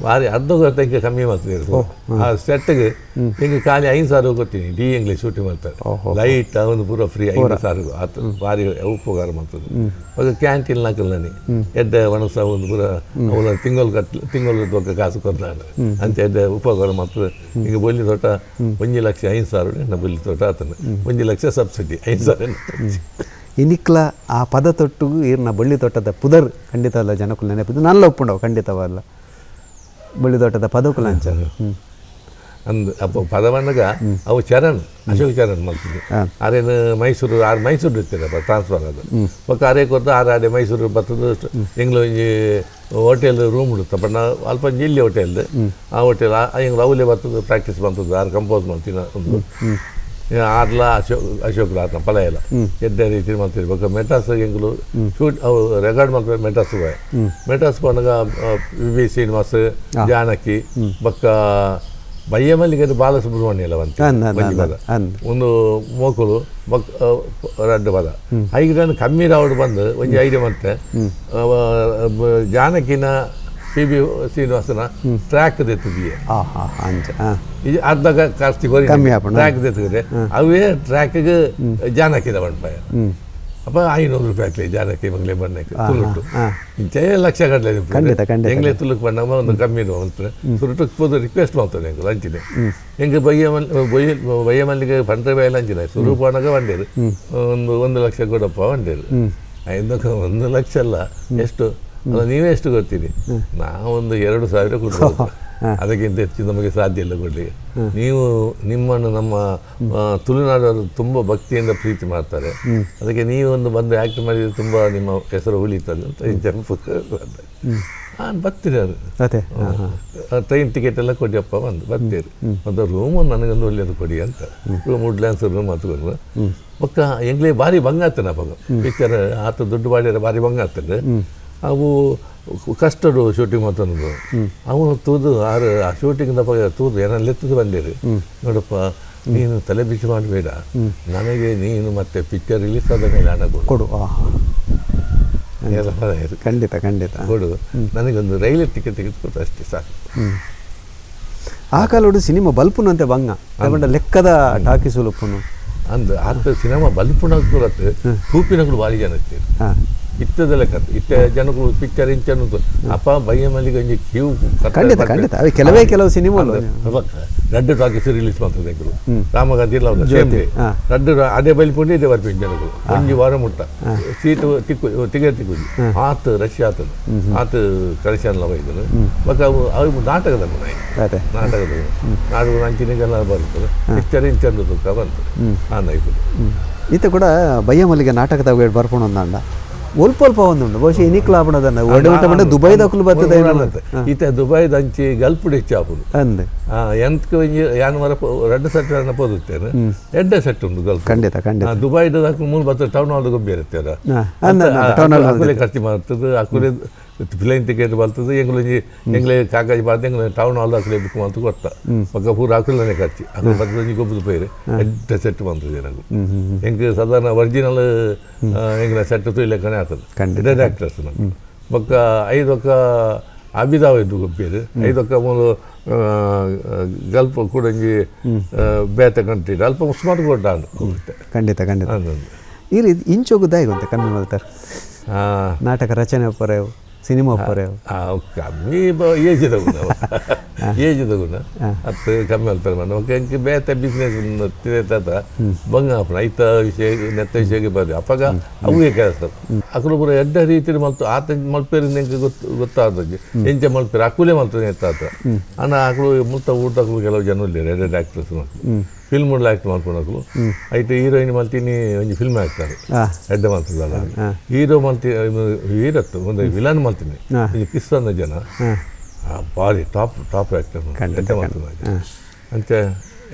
ಭಾರಿ ಅರ್ಧ ಗಂಟೆಗೆ ಕಮ್ಮಿ ಮಾಡ್ತಿದ್ರು ಆ ಸೆಟ್ಗೆ ಹಿಂಗೆ ಖಾಲಿ ಐದು ಸಾವಿರ ಕೊಡ್ತೀನಿ ಡಿ ಇಂಗ್ಲೀಷ್ ಶೂಟಿಂಗ್ ಮಾಡ್ತಾರೆ. ಲೈಟ್ ಅವನು ಪೂರ ಫ್ರೀ ಐದು ಸಾವಿರ ಭಾರಿ ಉಪಕಾರ ಮಾಡ್ತದೆ. ಕ್ಯಾಂಟೀನ್ ಹಾಕಲ್ಲ ನನಗೆ ಎಡ್ಡೆ ಒಣಸ ಒಂದು ಪೂರ ಅವಳ ತಿಂಗಳು ಕಟ್ ತಿಂಗಳು ದೊಡ್ಡ ಕಾಸು ಕೊಡ್ತಾರೆ ಅಂತ ಎಡ್ಡೆ ಉಪಕಾರ ಮಾಡ್ತದೆ. ಈಗ ಬೊಲ್ಲಿ ತೋಟ ಒಂಜಿ ಲಕ್ಷ ಐದು ಸಾವಿರ ನನ್ನ ಬೊಲ್ಲಿ ತೋಟ ಆತನ ಒಂಜಿ ಲಕ್ಷ ಸಬ್ಸಿಡಿ ಐದು ಸಾವಿರ ಇನಿಕ್ಲ ಆ ಪದ ತೊಟ್ಟು ಇರ್ನ ಬಳ್ಳಿ ತೋಟದ ಪುದರ್ ಖಂಡಿತ ಅಲ್ಲ ಜನಕ್ಕೂ ನೆನಪಿದ್ದು ನಾನು ಒಪ್ಪುಂಡವು ಖಂಡಿತವಲ್ಲ. ಬಳ್ಳಿ ತೋಟದ ಪದಕ್ಕೂ ಲಂಚ. ಅಂದ್ ಅಪ್ಪ ಪದವಣ್ಣಗ ಅವು ಚರಣ್ ಅಶೋಕ್ ಚರಣ್ ಮಾಡ್ತಿದ್ದೆ ಹಾಂ. ಆರೇನು ಮೈಸೂರು ಆರು ಮೈಸೂರು ಇರ್ತೀರಪ್ಪ ಟ್ರಾನ್ಸ್ಫರ್ ಅದು. ಪಕ್ಕ ಆರೇ ಕೊಟ್ಟು ಆರು ಆಡೆ ಮೈಸೂರು ಬರ್ತದೆ ಎಂಗ್ಲು ಒಂಜಿ ಹೋಟೆಲ್ ರೂಮ್ ಉಡುತ್ತಪ್ಪ ನಾ ಅಲ್ಪ ಜಿಲ್ಲಿ ಇಲ್ಲಿ ಹೋಟೆಲ್ ಆ ಹೋಟೆಲ್ ಎಂಗ್ಲು ಅವಲೇ ಬರ್ತದೆ ಪ್ರಾಕ್ಟೀಸ್ ಬಂತು ಆರು ಕಂಪೋಸ್ ಮಾಡ್ತೀನಿ ಒಂದು. ಆರ್ಲ ಅಶೋಕ್ ಅಶೋಕ್ ಆತನ ಪಲ ಎಲ್ಲ. ಎಡ್ಡೆ ರೀತಿ ಮಾಡ್ತಿರ್ಬೇಕು ಮೆಟಾಸ್ ಎಂಗ್ಲು ಶೂಟ್ ಅವು ರೆಕಾರ್ಡ್ ಮಾಡ್ತಾರೆ ಮೆಟಾಸ್ ಮೆಟಾಸ್ ಬಂದಾಗ ವಿ ಬಿ ಶ್ರೀನಿವಾಸ್ ಜಾನಕಿ ಬೊಕ್ಕ ಬಯ್ಯ ಮಲ್ಲಿಗೆ ಬಾಲಸುಬ್ರಹ್ಮಣ್ಯ ಎಲ್ಲ ಬಂತು ಅಂದ್ ಅಂದ್ ಮಂಜು ಅಂದ್ ಪದ ಅಂದ್ ಒಂದು ಮೋಕುಲು ಬಕ್ ರಡ್ಡು ಪದ ಐದು ಕಮ್ಮಿ ರಾವುಡು ಬಂದು ಒಂಜಿ ಐದು ಮತ್ತೆ. ಜಾನಕಿನ ಪಿ ಬಿ ಶ್ರೀನಿವಾಸನ ಟ್ರ್ಯಾಕ್ ಹಾಂ ಇದು ಅರ್ಧ ಕಾಸ್ತಿ. ಟ್ರ್ಯಾಕ್ ತೆತ್ತಿದ್ರೆ ಅವೇ ಟ್ರ್ಯಾಕ್ಗೆ ಜಾನಕಿನ ಬಂಡ್ಪಾಯ ಅಪ್ಪ ಐನೂರು ರೂಪಾಯಿ ಹಾಕ್ಲಿ ಜಾನಕಿ ಮಂಗ್ಲೆ ಬಣ್ಣಕ್ಕೆ ತುರುಟು ಇಂಚೆ ಲಕ್ಷ ಗಟ್ಟಲೆ ಹೆಂಗ್ಲೆ ಖಂಡಿತ. ಎಂಗ್ಲೆ ತುಳುಕ್ ಬಣ್ಣ ಒಂದು ಕಮ್ಮಿ ಅಂತ ತುರುಟು ಪೋದು ರಿಕ್ವೆಸ್ಟ್ ಮಾಡ್ತಾನೆ ಎಂಗೆ ಲಂಚಿನ ಎಂಗೆ ಬಯ್ಯ ಮಲ್ ಬಯ್ಯ ಬಯ್ಯ ಮಲ್ಲಿಗೆ ಪಂಡ್ರೆ ಬಾಯ ಲಂಚಿನ ಸುರು ಪಣಗ ಬಂಡೇರು ಒಂದು ಒಂದು ಲಕ್ಷ ಕೊಡಪ್ಪ ಬಂಡೇರು ಐದಕ್ಕೆ ಒಂದು ಲಕ್ಷ ಅಲ್ಲ. ಎಷ್ಟು? ಅಲ್ಲ ನೀವೇ ಎಷ್ಟು ಗೊತ್ತೀರಿ? ನಾವೊಂದು ಎರಡು ಸಾವಿರ ಕೊಡ್ಬೋದು. ಅದಕ್ಕಿಂತ ಹೆಚ್ಚು ನಮಗೆ ಸಾಧ್ಯ ಇಲ್ಲ ಕೊಡಲಿಕ್ಕೆ. ನೀವು ನಿಮ್ಮನ್ನು ನಮ್ಮ ತುಳುನಾಡವರು ತುಂಬ ಭಕ್ತಿಯಿಂದ ಪ್ರೀತಿ ಮಾಡ್ತಾರೆ. ಅದಕ್ಕೆ ನೀವು ಒಂದು ಬಂದು ಆ್ಯಕ್ಟ್ ಮಾಡಿದರೆ ತುಂಬ ನಿಮ್ಮ ಹೆಸರು ಉಳಿತದೆ ಅಂತ ಈ ನಾನು ಬರ್ತೀರಿ ಅವರು ಟ್ರೈನ್ ಟಿಕೆಟ್ ಎಲ್ಲ ಕೊಡಿಯಪ್ಪ ಬಂದು ಬರ್ತೀರಿ. ಮತ್ತು ರೂಮ್ ನನಗೊಂದು ಒಳ್ಳೆಯದು ಕೊಡಿ ಅಂತ. ರೂಮ್ ವುಡ್ಲ್ಯಾಂಡ್ಸ್ ರೂಮ್ ಹತ್ಕೊಂಡು ಪಕ್ಕ ಎಂಗ್ಲೇ ಭಾರಿ ಬಂಗಾತನ ಪಕ್ಕ ಪಿಕ್ಚರ್ ಆತ ದುಡ್ಡು ಮಾಡಿದ್ರೆ ಭಾರಿ ಬಂಗಾತಂದ್ರೆ ಅವು ಕಷ್ಟರು ಶೂಟಿಂಗ್ ಮಾತಂದು ಅವನು ತೂದು ಆರು ಆ ಶೂಟಿಂಗ್ ದಪ್ಪ ತೂದು ಏನಲ್ಲಿ ಎತ್ತದು ಬಂದಿರಿ ನೋಡಪ್ಪ ನೀನು ತಲೆ ಬಿಸಿ ಮಾಡಬೇಡ. ನನಗೆ ನೀನು ಮತ್ತೆ ಪಿಕ್ಚರ್ ರಿಲೀಸ್ ಆದ ಮೇಲೆ ಹಣ ಕೊಡು. ಕೊಡು. ಖಂಡಿತ. ಖಂಡಿತ ಕೊಡು. ನನಗೊಂದು ರೈಲ್ವೆ ಟಿಕೆಟ್ ತೆಗೆದುಕೊಟ್ಟು ಅಷ್ಟೇ ಸಾಕು. ಆ ಕಾಲೋಡು ಸಿನಿಮಾ ಬಲ್ಪುನಂತೆ ಬಂಗ ತಗೊಂಡ ಲೆಕ್ಕದ ಟಾಕಿಸುಲುಪ್ಪುನು ಅಂದ್ರೆ ಆ ಸಿನಿಮಾ ಬಲ್ಪುಣಕ್ಕೂ ಕೂಡ ಭಾರಿ ಜನ ಇರ್ತೀರಿ ಹಾಂ ಕತೆ ಇಟ್ಟ ಇತ್ತ ಜನಗಳು ಪಿಕ್ಚರ್ ಇಂಚ ಅಪ್ಪ ಬಯ್ಯ ಮಲ್ಲಿಗೆ ಒಂಜಿ ಕ್ಯೂ ಖಂಡಿತ ಖಂಡಿತ. ಅವೆ ಕೆಲವೇ ಕೆಲವು ಸಿನಿಮಾ ರಡ್ಡು ಟಾಕೀಸ್ ರಿಲೀಸ್ ಮಾಡ್ತದೆ ಎಂಕಲು ರಾಮ ಗಾಂಧಿ ಇಲ್ಲ ಸೇಮ್ ಡೇ ರಡ್ಡು ಅದೇ ಬಲ್ಪುಂಡು ಇದೇ ಬರ್ಪಿಂಗ್ ಜನಗಳು. ಒಂಜಿ ವಾರ ಮುಟ್ಟ. ಸೀಟು ತಿಕ್ಕು ಟಿಕೆಟ್ ತಿಕ್ಕುಜಿ ಆತು ರಶ್ ಆತದು ಆತು ಕಳಿಸಲ್ಲ ಒಯ್ದನು ಬಟ್ ಅವು ಅವು ನಾಟಕದ ನಾಟಕದ ನಾಟಕ ಅಂಚಿನಿಗೆಲ್ಲ ಬರ್ತದೆ ಪಿಕ್ಚರ್ ಇಂಚ ಬಂತು. ಆ ನೈಪುಣ್ಯ. ಈತ ಕೂಡ ಬಯ್ಯ ಮಲ್ಲಿಗೆ ನಾಟಕದ ವೇಡ್ ಬರ್ಪುಣ ಅಂದ. ಒಲ್ಪ ಒಲ್ಪ ಒಂದುಂಡು ಬಹುಶಃ ಇನಿಕ್ಲ ಆಪಣದನ್ನ ಒಡೆ ಊಟ ಬಂದ ದುಬೈ ದಕ್ಕಲು ಬರ್ತದೆ ಈತ ದುಬೈ ದಂಚಿ ಗಲ್ಪುಡಿ ಚಾಪುಲು ಅಂದೆ. ಎಂತ ಯಾನ್ ಮರ ರೆಡ್ ಸೆಟ್ ಅನ್ನ ಪೋದುತ್ತೇನೆ? ಎಡ್ಡೆ ಸೆಟ್ ಉಂಡು ಗಲ್ಪ್ ಖಂಡಿತ ಖಂಡಿತ. ದುಬೈ ದಕ್ಕಲು ಮೂಲ ಬರ್ತದೆ ಟೌನ್ ಹಾಲ್ ಗೊಬ್ಬೆ ಇರುತ್ತೆ ಅಕುಲೆ ಖರ್ಚು ಮಾಡ್ತದೆ ಅಕುಲೆ ಪ್ಲೇನ್ ಟಿಕೆಟ್ ಬರ್ತದೆ ಎಂಗ್ಲೊಂಜಿ ಎಂಗ್ಲೆ ಕಾಗಜಿ ಬರ್ತದೆ ಎಂಗ್ಲೆ ಟೌನ್ ಹಾಲ್ ಅಕುಲೆ ಬುಕ್ ಅಂತ ಕೊಟ್ಟ ಪಕ್ಕ ಪೂರ ಖರ್ಚು ಅಕುಲೆ ಬರ್ತದೆ ಒಂಜಿ ಗೊಬ್ಬದ ಪೈರು ಎಡ್ಡೆ ಸೆಟ್ ಬಂತದೆ ನನಗೆ ಎಂಗೆ ಸಾಧಾರಣ ಒರಿಜಿನಲ್ ಎಂಗ್ಲ ಸೆಟ್ ತುಯ್ಲೆಕ್ಕನೆ ಆಗ್ತದೆ ಖಂಡಿತ. ಇದೇ ಆಕ್ಟರ್ಸ್ ನಂಗೆ ಬೊಕ್ಕ ಐದು ಒಕ್ಕ ಅಭಿದಾವ ಇದ್ದು ಗೊಬ್ಬೇರು ಐದು ಒಕ್ಕ ಮೂಲು ಗಲ್ಪ ಕೂಡ ಆ, ಬೇತೆ ಕಂಟ್ರಿ ಅಲ್ಪ ಸುಮಾರು ಕೊಟ್ಟ ಹೋಗುತ್ತೆ ಖಂಡಿತ ಖಂಡಿತ ಈ ರೀತಿ ಇಂಚೋಗುದಾಯಿ ಗೊತ್ತೆ ಕಮ್ಮಿ ಮಾಡ್ತಾರೆ ನಾಟಕ ರಚನೆ ಒಪ್ಪರೇವು ಸಿನಿಮಾ ಪರೇ ಆ, ಕಮ್ಮಿ ಏಜ್ ತಗೊಂಡು ಏಜ್ ತಗೊಂಡು ಹತ್ತು ಕಮ್ಮಿ ಆಗ್ತಾರೆ ಮನ ಒಕ್ಕ ಎಂಕ್ ಬೇತೆ ಬಿಸ್ನೆಸ್ ತಿರುತ್ತಾತ ಬಂಗ ಐತ ವಿಷಯ ನೆತ್ತ ವಿಷಯಕ್ಕೆ ಬರ್ರಿ ಅಪ್ಪಗ ಅವೇ ಕೆಲಸ ಅಕಲು ಪೂರ ಎಡ್ಡ ರೀತಿಯಲ್ಲಿ ಮಲ್ತು ಆತ ಮಲ್ಪೇರಿ ಎಂಕ್ ಗೊತ್ತು ಗೊತ್ತಾದಕ್ಕೆ ಎಂಚ ಮಲ್ಪೇರಿ ಅಕುಲೆ ಮಲ್ತದೆ ಎತ್ತಾತ ಅಣ್ಣ ಅಕ್ಳು ಮುಲ್ತ ಊಟ ಕೆಲವು ಜನ ಇಲ್ಲ ಎರಡು ಆಕ್ಟರ್ಸ್ ಫಿಲ್ಮ್ ಆಕ್ಟ್ ಮಾಡ್ಕೊಳಕಲು ಐತೆ ಹೀರೋಯಿನ್ ಮಲ್ತೀನಿ ಒಂಜಿ ಫಿಲ್ಮ್ ಹಾಕ್ತಾರೆ. ಎಡ್ಡೆ ಮಾಡ್ತಿದ್ದಲ್ಲ ಹೀರೋ ಮಲ್ತಿ ಹೀರತ್ತು ಒಂದು ವಿಲನ್ ಮಲ್ತೀನಿ. ಹಾ. ಇದು ಕಿಸ್ಸನ್ನ ಜನ. ಭಾರಿ ಟಾಪ್ ಟಾಪ್ ಆ್ಯಕ್ಟರ್ ಎಡ್ಡೆ ಮಾಡ್ತಿದ್ದ ಅಂಚ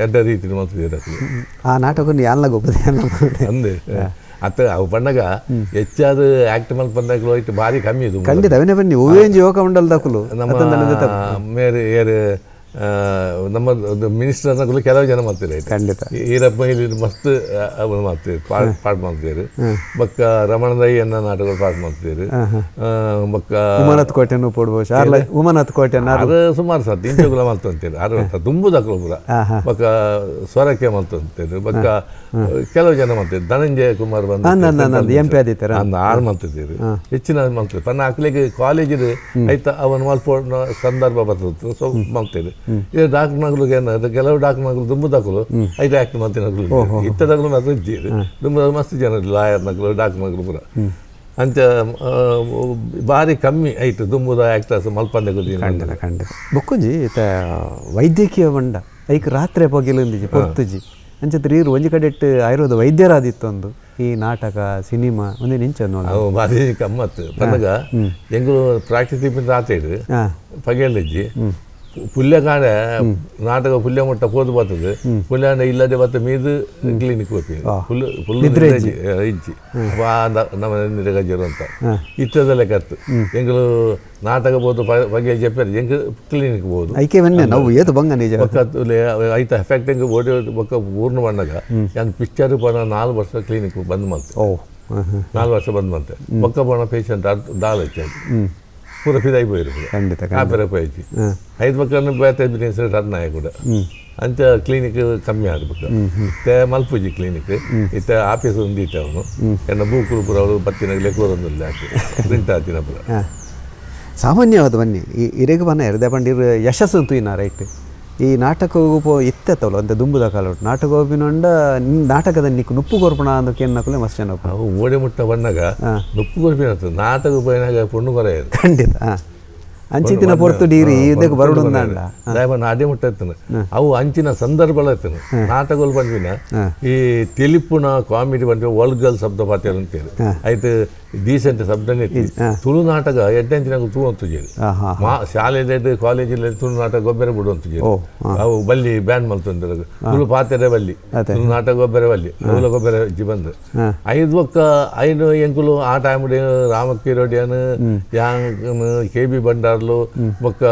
ಎಡ್ಡ ರೀತಿ ಮಾತ್ರ. ಇರತ್ತೆ ಆ ನಾಟಕ ಯಾನ್ಲ ಗೊಬ್ಬದೆ ಅಂದೆ. ಅತ್ತ ಅವು ಪಂಡಗ ಹೆಚ್ಚಾದ ಆಕ್ಟ್ ಮಲ್ ಬಂದಾಗ ಹೋಯ್ತು ಭಾರಿ ಕಮ್ಮಿ ಇದು. ಖಂಡಿತ ಅವನೇ ಬನ್ನಿ. ಓವೇಂಜಿ ಯೋಕ ಉಂಡಲ್ ದಕ್ಕಲು ನಮ್ಮ ಮೇರೆ ಏರು ಆ, ಮಿನಿಸ್ಟರ್ ಅನ್ನೋದು ಕೆಲವು ಜನ ಮಾಡ್ತಾರೆ ಖಂಡಿತ. ಈರಪ್ಪ ಇಲ್ಲಿ ಮಸ್ತ್ ಅವನು ಮಾಡ್ತೀರಿ ಪಾಡ್ ಪಾಡ್ ಮಾಡ್ತೀರಿ. ಬಕ್ಕ ರಮಣದೈ ಅನ್ನ ನಾಟಕ ಪಾಡ್ ಮಾಡ್ತೀರಿ. ಬಕ್ಕ ಉಮನತ್ ಕೋಟೆನು ಪೋಡ್ಬೋದು. ಶಾರ್ಲ ಉಮನತ್ ಕೋಟೆ ಅದು ಸುಮಾರು ಸತ್ ಇಂಚಗುಲ ಮಾಡ್ತಂತೀರಿ ಅದು ತುಂಬು ಹಾ. ಬಕ್ಕ ಸ್ವರಕ್ಕೆ ಮಾಡ್ತಂತೀರಿ ಬಕ್ಕ ಕೆಲವು ಜನ ಮಾಡ್ತೀರಿ ಧನಂಜಯ ಕುಮಾರ್ ಬಂದು ಎಂ ಪಿ ಆದಿತ್ತರ ಅಂದ ಆರು ಮಾಡ್ತಿದ್ದೀರಿ. ಹೆಚ್ಚಿನ ಮಾಡ್ತೀರಿ ತನ್ನ ಹಾಕ್ಲಿಕ್ಕೆ ಕಾಲೇಜಿದು ಆಯ್ತಾ ಅವನು ಮಲ್ಪೋ ಸಂದರ್ಭ ಬರ್ತದೆ ಸೊ ಮಾಡ್ತೀರಿ ಈಗ ಡಾಕ್ ನಗಲಿಗೆ ಏನಾದ್ರೆ ಕೆಲವು ಡಾಕ್ಟರ್ ನಗಲು ದುಂಬು ತಗೊಳ್ಳು ಐದು ಆಕ್ಟ್ ಮತ್ತೆ ನಗಲು ಇತ್ತ ತಗಲು ಮಾತ್ರ ಇದ್ದೀರಿ ದುಂಬು ಮಸ್ತ್ ಜನ ಲಾಯರ್ ನಗಲು ಡಾಕ್ ನಗಲು ಪೂರ. ಅಂತ ಭಾರಿ ಕಮ್ಮಿ ಆಯಿತು. ದುಂಬುದ ಆಕ್ಟರ್ಸ್ ಮಲ್ಪಂದೆ ಖಂಡಿತ ಖಂಡಿತ. ಬೊಕ್ಕುಜಿ ಇತ ವೈದ್ಯಕೀಯ ಮಂಡ ಐಕ್ ರಾತ್ರಿ ಪೊಗಿಲಿಂದಿಜಿ ಪೊರ್ತುಜಿ ಅಂಚತ್ ರೀರು ಒಂಜಿ ಕಡೆ ಇಟ್ಟು ಆಯುರ್ವೇದ ವೈದ್ಯರಾದಿತ್ತು ಒಂದು. ಈ ನಾಟಕ ಸಿನಿಮಾ ಒಂದೇ ನಿಂಚ ಭಾರಿ ಗಮ್ಮತ್ತು ಪಂಡಗ ಎಂಗಳು ಪ್ರಾಕ್ಟೀಸ್ ಆತೇಡು ಹಾಂ. ಪುಲ್ಯಕಾಣ ನಾಟಕ ಪುಲ್ಯ ಮಟ್ಟ ಹೋದು ಬರ್ತದೆ ಪುಲ್ಯಾಣ ಇಲ್ಲದೆ ಮತ್ತೆ ಮೀದು ಕ್ಲಿನಿಕ್ ಹೋಗ್ತೀವಿ ಪುಲ್ ಪುಲ್ ಇಜ್ಜಿ ನಮ್ಮ ನಿರಗಜ್ಜರು ಅಂತ ಇತ್ತದ ಲೆಕ್ಕತ್ತು ಎಂಗಳು ನಾಟಕ ಬೋದು ಬಗ್ಗೆ ಜಪ್ಪಾರೆ ಎಂಗ್ ಕ್ಲಿನಿಕ್ ಬೋದು ಐಕೆ ವೆನ್ನೆ ನಾವು ಏತು ಬಂಗ ನಿಜ ಬಕ್ಕತ್ತು ಐತ ಎಫೆಕ್ಟ್ ಎಂಗ್ ಓಡಿ ಬೊಕ್ಕ ಪೂರ್ಣ ಬಂದಾಗ ಹೆಂಗೆ ಪಿಕ್ಚರ್ ಪಣ ನಾಲ್ಕು ವರ್ಷ ಕ್ಲಿನಿಕ್ ಬಂದ್ ಮಾಡ್ತೆ ನಾಲ್ಕು ವರ್ಷ ಬಂದ್ ಮಾಡ್ತೆ ಬೊಕ್ಕ ಪಣ ಪೇಷಂಟ್ ದಾಲ್ ಹೆಚ್ಚಾಗಿ ಪೂರ ಪಿದಾಯ್ പോയിരുന്നു ಖಂಡಿತ ಆ ಖಂಡಿತ. ಐದು ಮಕ್ಕಳನ್ನು ಬೇತೆ ಬಿಟ್ಟು ರನ್ ಆಯ ಕೂಡ. ಅಂತ ಕ್ಲಿನಿಕ್ ಕಮ್ಮಿ ಆಗ್ಬೇಕು. ಇತ್ತೆ ಮಲ್ಪುಜಿ ಕ್ಲಿನಿಕ್ ಇತ್ತೆ ಆಫೀಸ್ ಒಂದು ಇತ್ತೆ ಅವನು. ಎನ್ನ ಬೂಕುರು ಪುರ ಅವರು ಬತ್ತಿನ ಲೆಕ್ಕೋರೊಂದಿಲ್ಲ ಪ್ರಿಂಟ್ ಆತಿನ ಪುರ. ಸಾಮಾನ್ಯವಾದ ಬನ್ನಿ. ಇರೆಗೆ ಬನ್ನ ಎರಡೇ ಪಂಡಿರು ಯಶಸ್ಸು ತೂಯಿನ ರೈಟ್ ಈ ನಾಟಕ ಪೋ ಇತ್ತತ್ತವಲ್ಲ ಅಂತ ದುಂಬುದ ಕಾಲ ಉಂಟು. ನಾಟಕ ಹೋಗಿನೊಂಡ ನಾಟಕದ ನಿಕ್ಕು ನುಪ್ಪು ಕೊರ್ಪಣ ಅಂದಕ್ಕೆ ಕೇಳಿ ಮಸ್ತ್ ಅವು ಓಡಿ ಮುಟ್ಟ ಬಣ್ಣಗ ನುಪ್ಪು ಗೋರ್ಪಿನ ನಾಟಕ ಉಪಯೋಗ ಪುಣ್ಣು ಕೊರೆಯ ಖಂಡಿತ ಹಾಂ. ಅಂಚಿತಿನ ಪೊರ್ತು ಡೀರಿ ಇದಕ್ಕೆ ಬರುಡು ಅಂದ ಅದೇ ಅಡೆ ಮುಟ್ಟ ಅವು ಅಂಚಿನ ಸಂದರ್ಭಗಳು ಎತ್ತನು ನಾಟಕಗಳು ಬಂದ್ವಿನ. ಈ ತೆಲಿಪುನ ಕಾಮಿಡಿ ಬಂದ್ವಿ ಒಳ್ಗಲ್ ಶಬ್ದ ಪಾತ್ಯರು ಅಂತೇಳಿ ಆಯ್ತು ಡೀಸೆಂಟ್ ಶಬ್ದನೇ ತುಳು ನಾಟಕ ಎಡ್ಡೆಂಚಿನಾಗ ತೂ ಅಂತ ಹಾಂ ಹಾಂ ಮಾ ಶಾಲೆಯಲ್ಲಿ ಕಾಲೇಜಲ್ಲಿ ತುಳು ನಾಟಕ ಗೊಬ್ಬರ ಬಿಡುವಂತ ಓ, ಅವು ಬಲ್ಲಿ ಬ್ಯಾನ್ ಮಲ್ತಂದ್ರೆ ತುಳು ಪಾತ್ರೆ ಬಲ್ಲಿ. ತುಳು ನಾಟಕ ಗೊಬ್ಬರ ಬಲ್ಲಿ. ತುಳು ಗೊಬ್ಬರ ಇಜ್ಜಿ ಬಂದು. ಐದು ಒಕ್ಕ ಐನು ಎಂಕುಲು ಆ ಟೈಮ್ ರಾಮಕಿರೋಡಿಯನ್ ಯಾಂಗ್ ಕೆ ಬಿ ಬಂಡಾರ್ಲು ಬೊಕ್ಕ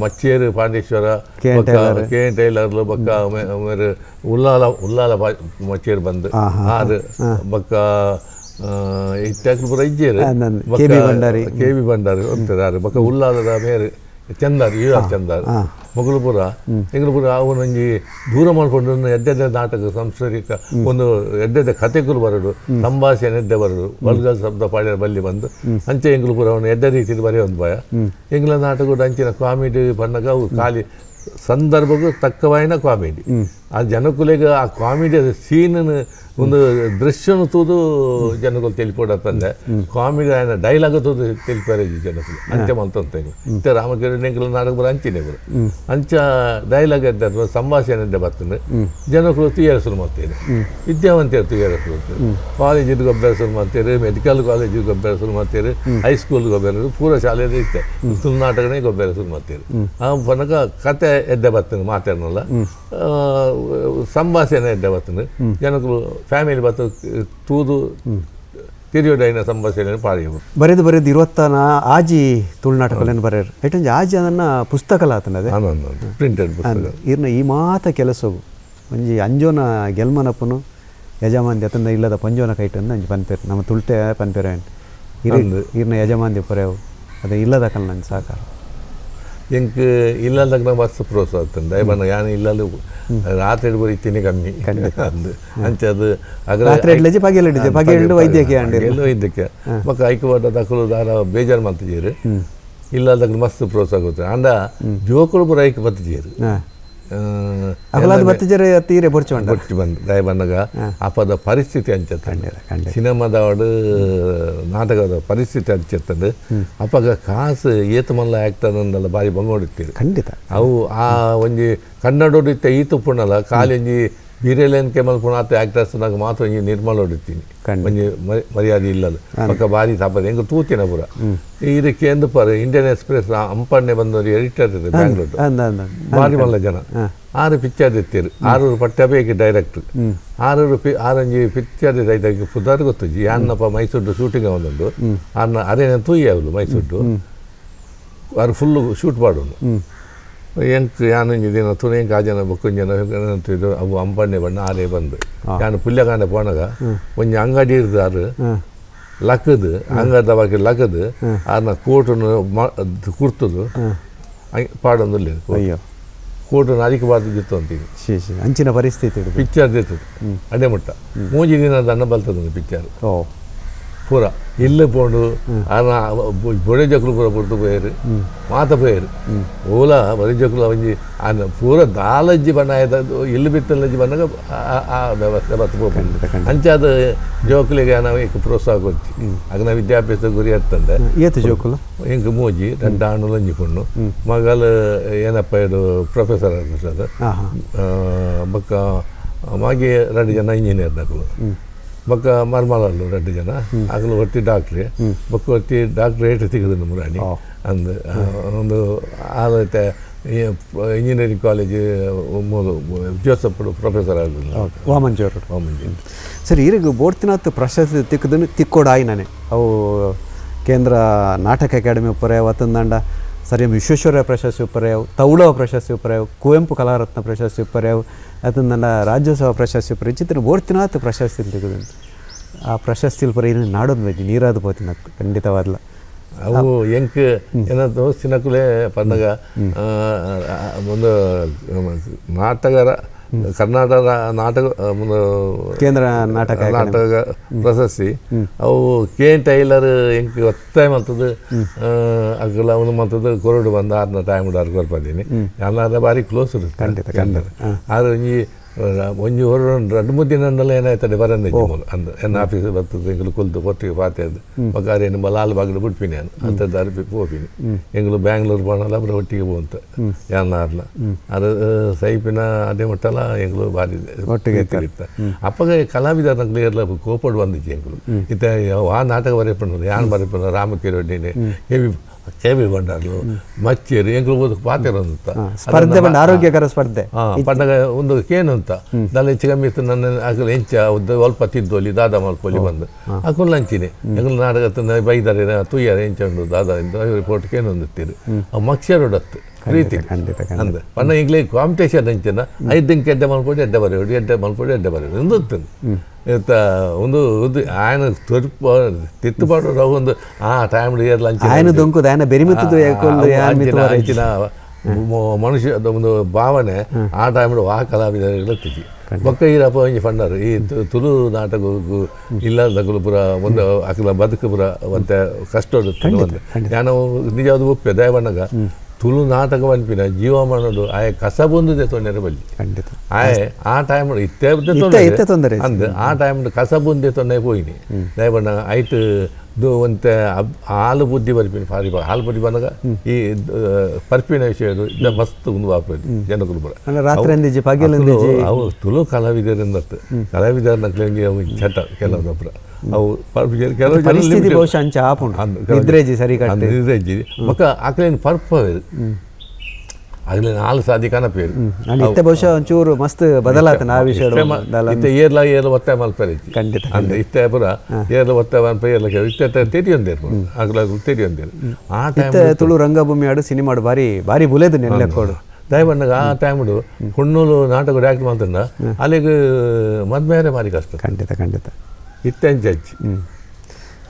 ಮಚ್ಚೇರು ಪಾಂಡೇಶ್ವರ ಕೆ. ಬೊಕ್ಕ ಕೆ ಎನ್ ಟೈಲರ್ಲು ಬೊಕ್ಕ ಮೆ- ಮೇರೆ ಉಲ್ಲಾಲ ಉಲ್ಲಾಲ ಪಾ- ಮಚ್ಚೇರು ಬಂದು ಆರು ಬೊಕ್ಕ ಇತ್ತಾಕ್ಲು ಪೂರ ಇಜ್ಜೇರು ನಂದು ಬೊಕ್ಕ K B. Bhandari. K V Bhandari ಅಂತಾರೆ ಆರು ಬೊಕ್ಕ ಉಲ್ಲಾಲದ ಮೇರೆ ಚಂದಾರ್ ಆರ್ ಚಂದಾರ್ ಮೊಗಲು ಪುರ ಎಂಗಳು ಪುರ ಅವನೊಂಜಿ ದೂರ ಮಾಡಿಕೊಂಡು ಎಡ್ಡೆಡ್ಡೆ ನಾಟಕ ಸಾಂಸ್ಕೃತಿಕ ಒಂದು ಎಡ್ಡೆಡ್ಡೆ ಕಥೆಗಳು ಬರಡು ಸಂಭಾಷಣೆ ಎಡ್ಡೆ ಬರಡು ವರ್ಗಲ್ ಶಬ್ದ ಪಾಡ್ಯ ಬಲ್ಲಿ ಬಂದು ಅಂಚೆ ಎಂಗಳು ಪುರ ಅವನು ಎಡ್ಡೆ ರೀತಿಯಲ್ಲಿ ಬರೆಯೋದು ಭಯ. ಎಂಗ್ಲ ನಾಟಕ ಅಂಚಿನ ಕಾಮಿಡಿ ಬಣ್ಣಗ ಅವು ಖಾಲಿ ಸಂದರ್ಭಕ್ಕೂ ತಕ್ಕವಾಯಿನ ಕಾಮಿಡಿ ಆ ಜನಕುಲೆಗೆ ಆ ಕಾಮಿಡಿ ಸೀನ್ ಒಂದು ದೃಶ್ಯನು ತೂದು ಜನಗಳು ತಿಳಿಕೊಡತ್ತಂದೆ ಕಾಮಿಡಿ ఆయన ಡೈಲಾಗ್ ತೂದು ತಿಳಿಪಾರೆ ಜನಗಳು ಅಂಚೆ ಮಲ್ತಂತ ಇಂತೆ ರಾಮಕಿರಣ ಎಂಕಲ ನಾಟಕ ಬರ ಅಂಚಿನೆ ಬರ ಅಂಚ ಡೈಲಾಗ್ ಎದ್ದ ಸಂಭಾಷಣೆ ಎದ್ದ ಬರ್ತದೆ ಜನಗಳು ತುಯ್ಯಾರ ಶುರು ಮಾಡ್ತೇನೆ ವಿದ್ಯಾವಂತರು ತುಯ್ಯಾರ ಶುರು ಮಾಡ್ತಾರೆ ಕಾಲೇಜಿಗೆ ಗೊಬ್ಬರ ಶುರು ಮಾಡ್ತಾರೆ ಮೆಡಿಕಲ್ ಕಾಲೇಜಿಗೆ ಗೊಬ್ಬರ ಶುರು ಮಾಡ್ತಾರೆ ಹೈಸ್ಕೂಲ್ ಗೊಬ್ಬರ ಪೂರ ಶಾಲೆಯಲ್ಲಿ ಇತ್ತೆ ತುಳು ನಾಟಕನೇ ಗೊಬ್ಬರ ಶುರು ಮಾಡ್ತಾರೆ ಆ ಪನಕ ಕತೆ ಎದ್ದೆ ಬರ್ತದೆ ಮಾತಾಡನಲ್ಲ ಸಂಭಾಷಣೆ ಎದ್ದೆ ಬರ್ತದೆ. ಜನಗಳು ಫ್ಯಾಮಿಲಿ ಬತ್ತು ತೂದು ತಿರಿಯೋಡೈನ ಸಂಭಾಷಣೆ ಪಾಡಿಯವು ಬರೆದು ಬರೆದು ಇವತ್ತನ ಆಜಿ ತುಳುನಾಟಕಗಳನ್ನು ಬರೆಯರು. ಐಟೊಂಜಿ ಆಜಿ ಅದನ್ನ ಪುಸ್ತಕಲ ಆತನದೆ ಪ್ರಿಂಟೆಡ್ ಪುಸ್ತಕ. ಇರ್ನ ಈ ಮಾತ ಕೆಲಸವು. ಒಂಜಿ ಅಂಜೋನ ಗೆಲ್ಮನಪ್ಪನು ಯಜಮಾನ್ದಿ ಅತಂದ ಇಲ್ಲದ ಪಂಜೋನ ಕೈಟನ್ನು ಅಂಜಿ ಪನ್ಪೇರು ನಮ್ಮ ತುಳ್ತೆ ಪನ್ಪೇರ ಇರ್ ಇರ್ನ ಯಜಮಾನ್ದಿ ಪೊರೆವು ಅದು ಇಲ್ಲದ ಕಲ್ ನಂಗೆ ಸಾಕಾರ. ಎಂಕ್ ಇಲ್ಲದಾಗ ಮಸ್ತ್ ಪ್ರೋತ್ಸಾಹ ಆಗ್ತದೆ. ഞാൻ ഇല്ലാതെ ಅಂಚೆ ಅದು. ಅಗ್ರ ರಾತ್ರಿ ಎಡ್ಲಜಿ ಪಗೆ ಎಡ್ಲಜಿ ಪಗೆ ಎಡ್ಲು ವೈದ್ಯಕೀಯ ಅಂಡಿರು ಎಲ್ಲೋ ಇದ್ದಕ್ಕೆ ಮಕ್ಕ ಬೇಜಾರ್ ದಾರ ಬೇಜಾರು ಮಾಡ್ತಿದ್ದೀರಿ. ಇಲ್ಲದಾಗ ಮಸ್ತ್ ಪ್ರೋತ್ಸಾಹ ಆಗುತ್ತೆ. ಅಂಡ ಜೋಕುಳು ಪುರ ಐಕ್ಯ ಬತ್ತಿದ್ದೀರಿ ಬತ್ತಿಜರೆ ತೀರೆ ಬೊರ್ಚುಂಡ ಕೊಟ್ಟು ಬಂದು ದಯ ಬಂದಾಗ ಅಪದ ಪರಿಸ್ಥಿತಿ ಅಂಚತ್ತೆ ಖಂಡಿತ. ಸಿನಿಮಾದ ಅವಡು ನಾಟಕದ ಪರಿಸ್ಥಿತಿ ಅಂಚತ್ತಂಡು ಅಪಗ ಕಾಸು ಏತು ಮಲ್ಲ ಅಂದಲ್ಲ ಬಾರಿ ಬಂಗೋಡಿತ್ತೀರಿ ಖಂಡಿತ. ಅವು ಆ ಒಂಜಿ ಕನ್ನಡೋಡಿತ್ತ ಈ ಪುಣಲ ಕಾಲೊಂಜಿ ಬೀರೆಲೆನ್ ಕೆಮಲ್ ಪುಣಾತ ಆಕ್ಟರ್ಸ್ ನಾಗ ಮಾತ್ರ ಒಂಜಿ ನಿರ್ಮಲ ಹೊಡಿತೀನಿ. ಮಂಜಿ ಮರ್ಯಾದೆ ಇಲ್ಲಲ್ಲ ಪಕ್ಕ ಬಾರಿ ತಾಪದ ಹೆಂಗ ತೂತಿನ ಪುರ. ಇದಕ್ಕೆ ಎಂದು ಪರ ಇಂಡಿಯನ್ ಎಕ್ಸ್ಪ್ರೆಸ್ ಅಂಪಣ್ಣೆ ಬಂದವರು ಎಡಿಟರ್ ಇದೆ ಬ್ಯಾಂಗ್ಳೂರ್ ಭಾರಿ ಮಲ್ಲ ಜನ. ಆರು ಪಿಕ್ಚರ್ ಎತ್ತಿರು ಆರೂರು ಪಟ್ಟ ಬೇಕು ಡೈರೆಕ್ಟರ್ ಆರೂರು ಪಿ ಆರಂಜಿ ಪಿಕ್ಚರ್ ರೈತರಿಗೆ ಪುದಾರ್ ಗೊತ್ತುಜಿ ಅನ್ನಪ್ಪ ಮೈಸೂರು ಶೂಟಿಂಗ್ ಅವನೊಂದು ಅನ್ನ ಅರೇನ ತೂಯಿ ಅವಳು ಮೈಸೂರು ಅವ್ರು ಫುಲ್ಲು ಶೂಟ್ ಮಾಡೋನು ಎಂಕ್ ಯಾನು ದಿನ ತುನೆ ಎಂಕ್ ಆ ಜನ ಬೊಕ್ಕೊಂಜ್ ಜನ ಅಂತಿದ್ರು ಅವು ಅಂಪಣ್ಣೆ ಬಣ್ಣ ಆರೇ ಬಂದು. ಯಾನು ಪುಲ್ಯಕಾಂಡ ಪೋಣಗ ಒಂಜಿ ಅಂಗಡಿ ಇರ್ದಾರು ಲಕ್ಕದು ಅಂಗಡಿ ಬಗ್ಗೆ ಲಕ್ಕದು ಅದನ್ನ ಕೋಟನ್ನು ಕುರ್ತದು. ಪಾಡೊಂದು ಅಯ್ಯೋ. ಕೋಟನ್ನು ಅದಕ್ಕೆ ಬಾರ್ದು ಜಿತ್ತು ಅಂತೀನಿ ಶಿ ಶಿ. ಅಂಚಿನ ಪರಿಸ್ಥಿತಿ ಹಿಡಿದು ಪಿಕ್ಚರ್ ದಿತ್ತು ಅದೇ ಮುಟ್ಟ ಮೂಜಿ ದಿನ ದಣ್ಣ ಬಲ್ತದ ಪಿಕ್ಚರ್. ಓ. ಪೂರ. ಇಲ್ಲಿ ಪೋಂಡು ಬೊಡೆ ಜಕಲು ಪೂರ ಕೊಡ್ತು ಪೇರು ಮಾತ ಪೇರು ಓಲ ಬೊಡೆ ಜಕಲು ಅವಂಜಿ ಆ ಪೂರ ದಾಲಜ್ಜಿ ಬಣ್ಣ ಆಯ್ತು ಇಲ್ಲಿ ಬಿತ್ತಲಜ್ಜಿ ಬಣ್ಣ ಆ ವ್ಯವಸ್ಥೆ ಬತ್ತ ಅಂಚಾದ ಜೋಕಲಿಗೆ ನಾವು ಈಗ ಪ್ರೋತ್ಸಾಹ ಕೊಡ್ತಿ ಅದ ನಾವು ವಿದ್ಯಾಭ್ಯಾಸದ ಗುರಿ ಅತ್ತಂದೆ ಏತು ಜೋಕಲು? ಹಿಂಗ ಮೋಜಿ ರೆಂಡ ಹಣ್ಣು ಲಂಜಿ ಪಣ್ಣು. ಮಗಲ್ ಏನಪ್ಪ ಇದು ಪ್ರೊಫೆಸರ್ ಅನ್ನಿಸ್ತದೆ ಬಕ್ಕ ಮಾಗಿ ರೆಂಡು ಜನ ಇಂಜಿನಿಯರ್ ನಕಲು ಬಕ್ಕ ಮರ್ಮಲಲ್ಲು ಎರಡು ಜನ. ಆಗಲು ಒತ್ತಿ ಡಾಕ್ಟ್ರಿ. ಬಕ್ಕ ಡಾಕ್ಟ್ರ್ ಡಾಕ್ಟ್ರೇಟ್ ಸಿಗದು ನಮ್ಮ ರಾಣಿ. ಅಂದು ಒಂದು ಆಲತೆ ಇಂಜಿನಿಯರಿಂಗ್ ಕಾಲೇಜ್ ಮೂಲು ಪ್ರೊಫೆಸರ್ ಆಗಲಿಲ್ಲ ವಾಮಂಜೋರು ವಾಮಂಜಿ ಸರಿ ಈಗ ಬೋಡ್ತಿನಾತ್ ಪ್ರಶಸ್ತಿ ತಿಕ್ಕದನ್ನು ತಿಕ್ಕೋಡಾಯಿ ನಾನೇ ಅವು ಕೇಂದ್ರ ನಾಟಕ ಅಕಾಡೆಮಿ ಉಪ್ಪರ್ಯಾವ ಅತ್ತಂದಂಡ ಸರ್ ಎಂ ವಿಶ್ವೇಶ್ವರ ಪ್ರಶಸ್ತಿ ಉಪರ್ಯಾವು ತೌಳವ ಪ್ರಶಸ್ತಿ ಉಪರ್ಯಾವು ಕುವೆಂಪು ಕಲಾರತ್ನ ಪ್ರಶಸ್ತಿ ಉಪರ್ಯಾವು ಅದನ್ನೆಲ್ಲ ರಾಜ್ಯೋತ್ಸವ ಪ್ರಶಸ್ತಿ ಉಪರ ಚಿತ್ರ ಮೂರ್ತಿನಾಥ್ ಪ್ರಶಸ್ತಿ ತೆಗೆದು ಆ ಪ್ರಶಸ್ತಿ ಉಪರ ಏನು ನಾಡೋದು ಬಗ್ಗೆ ನೀರಾದ ಪೋತಿನತ್ ಖಂಡಿತವಾದ್ಲ ಅವು ಎಂಕ್ ಏನ ದೋಸ್ತಿನಕ್ಕೂ ಪಂದಗ ಒಂದು ನಾಟಕರ ಕರ್ನಾಟಕ ನಾಟಕ ಕೇಂದ್ರ ನಾಟಕ ನಾಟಕ ಪ್ರಶಸ್ತಿ. ಅವು ಕೆ ಎನ್ ಟೈಲರ್ ಎಂಕ್ ಒತ್ತಾಯ ಮಂತದ್ದು ಅಗಲ ಅವನು ಮಂತದ್ದು ಕೊರಡು ಬಂದ ಆರ್ನ ಟೈಮ್ ಆರು ಕೊರ್ಪದೀನಿ ಎಲ್ಲ ಬಾರಿ ಕ್ಲೋಸ್ ಇರುತ್ತೆ. ಖಂಡಿತ, ಖಂಡಿತ. ಆದ್ರೆ ಒಂಜಿ ಒಂಜಿ ಹೊರ ರಡ್ಡು ಮೂರು ದಿನ ಅಂದಲ್ಲ ಏನಾಯ್ತದೆ ಬರಂದೆ ಅಂದ ಎನ್ನ ಆಫೀಸ್ ಬರ್ತದೆ ಎಂಗಳು ಕುಲ್ದು ಕೊಟ್ಟಿಗೆ ಪಾತೆ ಅದು. ಮಗಾರೆ ನಿಮ್ಮ ಲಾಲ್ ಬಾಗಿಲು ಬಿಟ್ಪಿನಿ ನಾನು. ಅಂಥದ್ದು ಅರ್ಪಿ ಹೋಗ್ಬಿನಿ ಎಂಗಳು ಬ್ಯಾಂಗ್ಳೂರು ಬಾಣಲ್ಲ ಅಬ್ರ ಒಟ್ಟಿಗೆ ಹೋಗಂತ ಯಾರ್ನಾರ್ಲ ಅದು ಸೈಪಿನ ಅದೇ ಮಟ್ಟಲ್ಲ ಎಂಗಳು ಭಾರಿ ಒಟ್ಟಿಗೆ ಇತ್ತ ಅಪ್ಪಗೆ ಕಲಾವಿದರಂಗ್ಳು ಎಲ್ಲ ಕೋಪಡ್ ಬಂದಿತ್ತು ಎಂಗಳು ಇತ್ತ ಆ ನಾಟಕ ಬರೆಯಪ್ಪಣ್ಣ ಯಾರು ಬರೆಯಪ್ಪಣ್ಣ ರಾಮಕಿರೋಡಿನೇ ಎ ಬಂಡಾರ್ಲು ಮಚ್ಚೇರು ಎಂಗಳು ಓದು ಪಾತೆರ ಅಂತ. ಸ್ಪರ್ಧೆ ಬಂದು ಆರೋಗ್ಯಕರ ಸ್ಪರ್ಧೆ. ಆ, ಪಂಡಗ ಒಂದು ಏನು ಅಂತ. ನಾನು ಹೆಚ್ಚು ಕಮ್ಮಿ ಇತ್ತು ನನ್ನ ಆಗಲು ಹೆಂಚ ಉದ್ದ ಸ್ವಲ್ಪ ತಿದ್ದೋಲಿ ದಾದ ಮಲ್ಪೊಲಿ ಬಂದು. ಅಕುಲ್ ಲಂಚಿನಿ. ಎಂಗಳು ನಾಟಕ ಬೈದಾರೆ ತುಯ್ಯಾರೆ ಹೆಂಚ ಉಂಡು ದಾದ ರಿಪೋರ್ಟ್ ಕೇನು ಒಂದಿತ್ತೀರಿ ಆ ಮಕ್ಷರೋಡತ್ತು ಪ್ರೀತಿ ಖಂಡಿತ ಅಂದ. ಪಣ್ಣ ಈಗಲೇ ಕಾಂಪಿಟೇಷನ್ ಅಂಚಿನ ಐದು ದಿನಕ್ಕೆ ಎಡ್ಡೆ ಮಾಡ್ಕೊಂಡು ಎಡ್ಡೆ ಬರೆಯೋಡು ಎಡ್ಡೆ ಮಾಡ್ಕೊಂಡು ಎಡ್ಡೆ ಬರೆಯೋಡು. ಎಂದು ಇರ್ತೇನೆ ಇವತ್ತ ಒಂದು ಉದ್ದು ಆಯನ ತುರ್ಪ ತಿತ್ತು ಪಾಡೋರು ಒಂದು ಆ ಟೈಮ್ ಇಯರ್ ಲಂಚ್ ಆಯನ ದೊಂಕುದ ಆಯನ ಬೆರಿಮಿತ್ತದ ಮನುಷ್ಯ ಒಂದು ಭಾವನೆ ಆ ಟೈಮ್ ಆ ಕಲಾವಿದರಿಗೆಲ್ಲ ತಿಥಿ ಬೊಕ್ಕ ಈರಪ್ಪ ಒಂಜಿ ಫಂಡರ್ ಈ ತುಳು ನಾಟಕ ಇಲ್ಲ ದಗಲುಪುರ ಒಂದು ಅಕಲ ಬದುಕುಪುರ ಒಂತೆ ಕಷ್ಟ ನಾನು ನಿಜವಾದ ಒಪ್ಪೆ ದಯವಣ್ಣಗ ತುಳುನಾಟಕವನ್ಪಿನ ಜೀವಮಾನದ್ದು ಆಯ ಕಸಬೊಂದುದೆ ತೊಂದರೆ ಬಲ್ಲಿ. ಖಂಡಿತ. ಆಯ ಆ ಟೈಮ್ ಇತ್ತೆ ಇತ್ತೆ ತೊಂದರೆ. ಅಂದ್ ಆ ಟೈಮ್ ಕಸ ಕಸಬೊಂದೆ ತೊಂದರೆ ಹೋಯಿನಿ. ದಯಬಣ್ಣ ಐಟ್ ಇದು ಒಂತ ಹಾಲು ಬುದ್ಧಿ ಬರ್ಪಿನ ಭಾರಿ ಹಾಲು ಬುದ್ಧಿ ಬಂದಾಗ ಈ ಪರ್ಪಿನ ವಿಷಯ ಇಲ್ಲ ಮಸ್ತ್ ಒಂದು ವಾಪರಿ ಜನಗಳು ಬರ ಅವು ತುಳು ಕಲಾವಿದರಿಂದ ಕಲಾವಿದರ ನಕ್ಲಂಗೆ ಅವು ಚಟ ಕೆಲವೊಬ್ಬರ ಅವು ಕೆಲವು ಪರಿಸ್ಥಿತಿ ಬಹುಶಃ ಅಂಚ ಆಪುಂಡು ನಿದ್ರೆಜಿ ಸರಿ ಅಂದ್ ಮಕ್ಕ ಆಕಲೇನು ಪರ್ಪ ಅದ್ರಲ್ಲಿ ನಾಲ್ಕು ಸಾದಿ ಕನಪೇರು ಇತ್ತೆ ಬಹುಶಃ ಒಂಚೂರು ಮಸ್ತ್ ಬದಲಾತನ ಆ ವಿಷಯ ಇತ್ತೆ ಏರ್ಲ ಏರ್ಲ ಒತ್ತಾಯ ಮಲ್ಪೇರಿ ಖಂಡಿತ ಅಂದ್ರೆ ಇತ್ತೆ ಪುರ ಏರ್ಲ ಒತ್ತಾಯ ಮಲ್ಪ ಏರ್ಲ ಇತ್ತೆ ತೆರಿಯೊಂದೇರು ತೆರಿ ತೆರಿಯೊಂದೇರು ಆ ಟೈಮ್ ಇತ್ತೆ ತುಳು ರಂಗಭೂಮಿ ಆಡು ಸಿನಿಮಾಡು ಬಾರಿ ಬಾರಿ ಬುಲೆದು ಕೊಡು. ದಯಬಣ್ಣಗ ಆ ಟೈಮ್ಡು ಹುಣ್ಣೂಲು ನಾಟಕ ಆ್ಯಕ್ಟ್ ಮಾಡ್ತಂದ ಅಲ್ಲಿಗೆ ಮದ್ಮೇರೆ ಮಾರಿ ಕಷ್ಟ ಖಂಡಿತ ಖಂಡಿತ. ಇತ್ತೆ ಅಂಚಿ ಹ್ಮ್.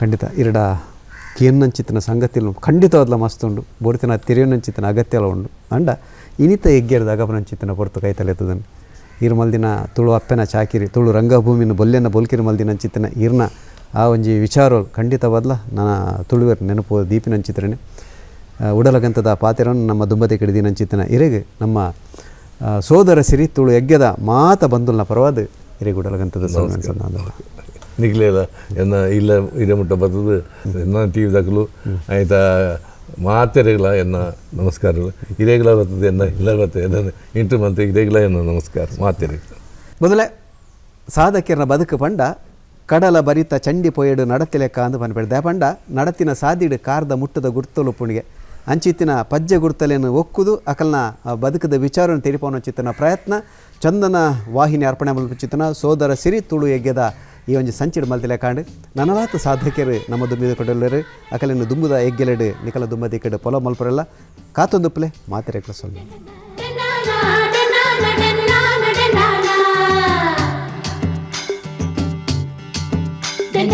ಖಂಡಿತ. ಇರಡ ಕೇನ್ನಂಚಿತ್ತಿನ ಸಂಗತಿಲು ಖಂಡಿತವಾದ್ಲ ಮಸ್ತ್ ಬೋರ್ತಿನ ತಿರಿಯೊನ್ನಂಚಿತ್ತಿನ ಅಗತ್ಯಲ ಉಂಡು ಅಂಡ ಇನಿತ ಎಗ್ಗೇರ್ದ ಅಗಪನಂಚಿತ್ತಿನ ಹೊರತು ಕೈತಲೆತ್ತದನ್ನು ಇರು ಮಲ್ದಿನ ತುಳು ಅಪ್ಪೆನ ಚಾಕಿರಿ ತುಳು ರಂಗಭೂಮಿನ ಬೊಲ್ಲೆನ ಬೊಲ್ಕಿರಿ ಮಲ್ದಿನಂಚಿತ್ತಿನ ಇರ್ನ ಆ ಒಂಜಿ ವಿಚಾರ ಖಂಡಿತವಾದ್ಲ ನನ್ನ ತುಳುವರ್ ನೆನಪು ದೀಪಿನಂಚಿತ್ರನೆ. ಉಡಲಗಂತದ ಪಾತ್ರವನ್ನು ನಮ್ಮ ದುಂಬತೆ ಕಿಡಿದಿನಂಚಿತ್ತಿನ ಇರೆಗೆ ನಮ್ಮ ಸೋದರ ಸಿರಿ ತುಳು ಎಗ್ಗೆದ ಮಾತ ಬಂದುಲ್ನ ಪರವಾದ ಇರೆಗೆ ಉಡಲಗಂತದ ಸಂದರ್ಭ ನಿಗ್ಲೇಲ. ಎನ್ನ ಇಲ್ಲ ಇದೇ ಮುಟ್ಟ ಬರ್ತದೆ. ಎನ್ನ ಟಿ ವಿ ದಾಖಲು. ಆಯ್ತಾ ಮಾತೆರೆಗಳ ಎನ್ನ ನಮಸ್ಕಾರಗಳು. ಇರೇಗಳ ಬರ್ತದೆ ಎನ್ನ ಇಲ್ಲ ಬರ್ತದೆ ಎನ್ನ. ಇಂಟು ಮಂತ್ ಇರೇಗಳ ಎನ್ನ ನಮಸ್ಕಾರ. ಮಾತೆರೆ. ಮೊದಲೇ ಸಾಧಕಿಯರ ಬದುಕು ಪಂಡ, ಕಡಲ ಬರಿತ ಚಂಡಿ ಪೊಯ್ಯಡು ನಡತಿಲೆಕ್ಕ ಅಂದು ಪನ್ಪೆಡ್ದೆ ಪಂಡ, ನಡತಿನ ಸಾದಿಡು ಕಾರ್ದ ಮುಟ್ಟದ ಗುರ್ತಲು ಪುಣಿಗೆ. ಅಂಚಿತ್ತಿನ ಪಜ್ಜೆ ಗುರ್ತಲೆಯನ್ನು ಒಕ್ಕುದು, ಅಕಲ್ನ ಬದುಕದ ವಿಚಾರವನ್ನು ತೆರಿಪವನ ಚಿತ್ತನ ಪ್ರಯತ್ನ. ಚಂದನ ವಾಹಿನಿ ಅರ್ಪಣೆ ಮಲ್ಪಿಚಿತ್ತನ ಸೋದರ ಸಿರಿ ತುಳು ಎಗ್ಗೆದ ಈ ಒಂಜಿ ಸಂಚಿಡ್ ಮಲ್ತಿಲೆಕಾಂಡ್ ನನಲಾತ ಸಾಧಕರು ನಮ್ಮ ದುಂಬಿದ ಕೊಡಲ್ಲರು ಅಕಲೆನು ದುಂಬುದ ಎಗ್ಗೆಲೆಡು ನಿಕಲ ದುಂಬದ ಇಕ್ಕಡೆ ಪೊಲ ಮಲ್ಪರೆಲ್ಲ ಕಾತೊಂದುಪ್ಲೆ ಮಾತಿರೆಕ್ಲ ಸೊಲ್ಲು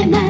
na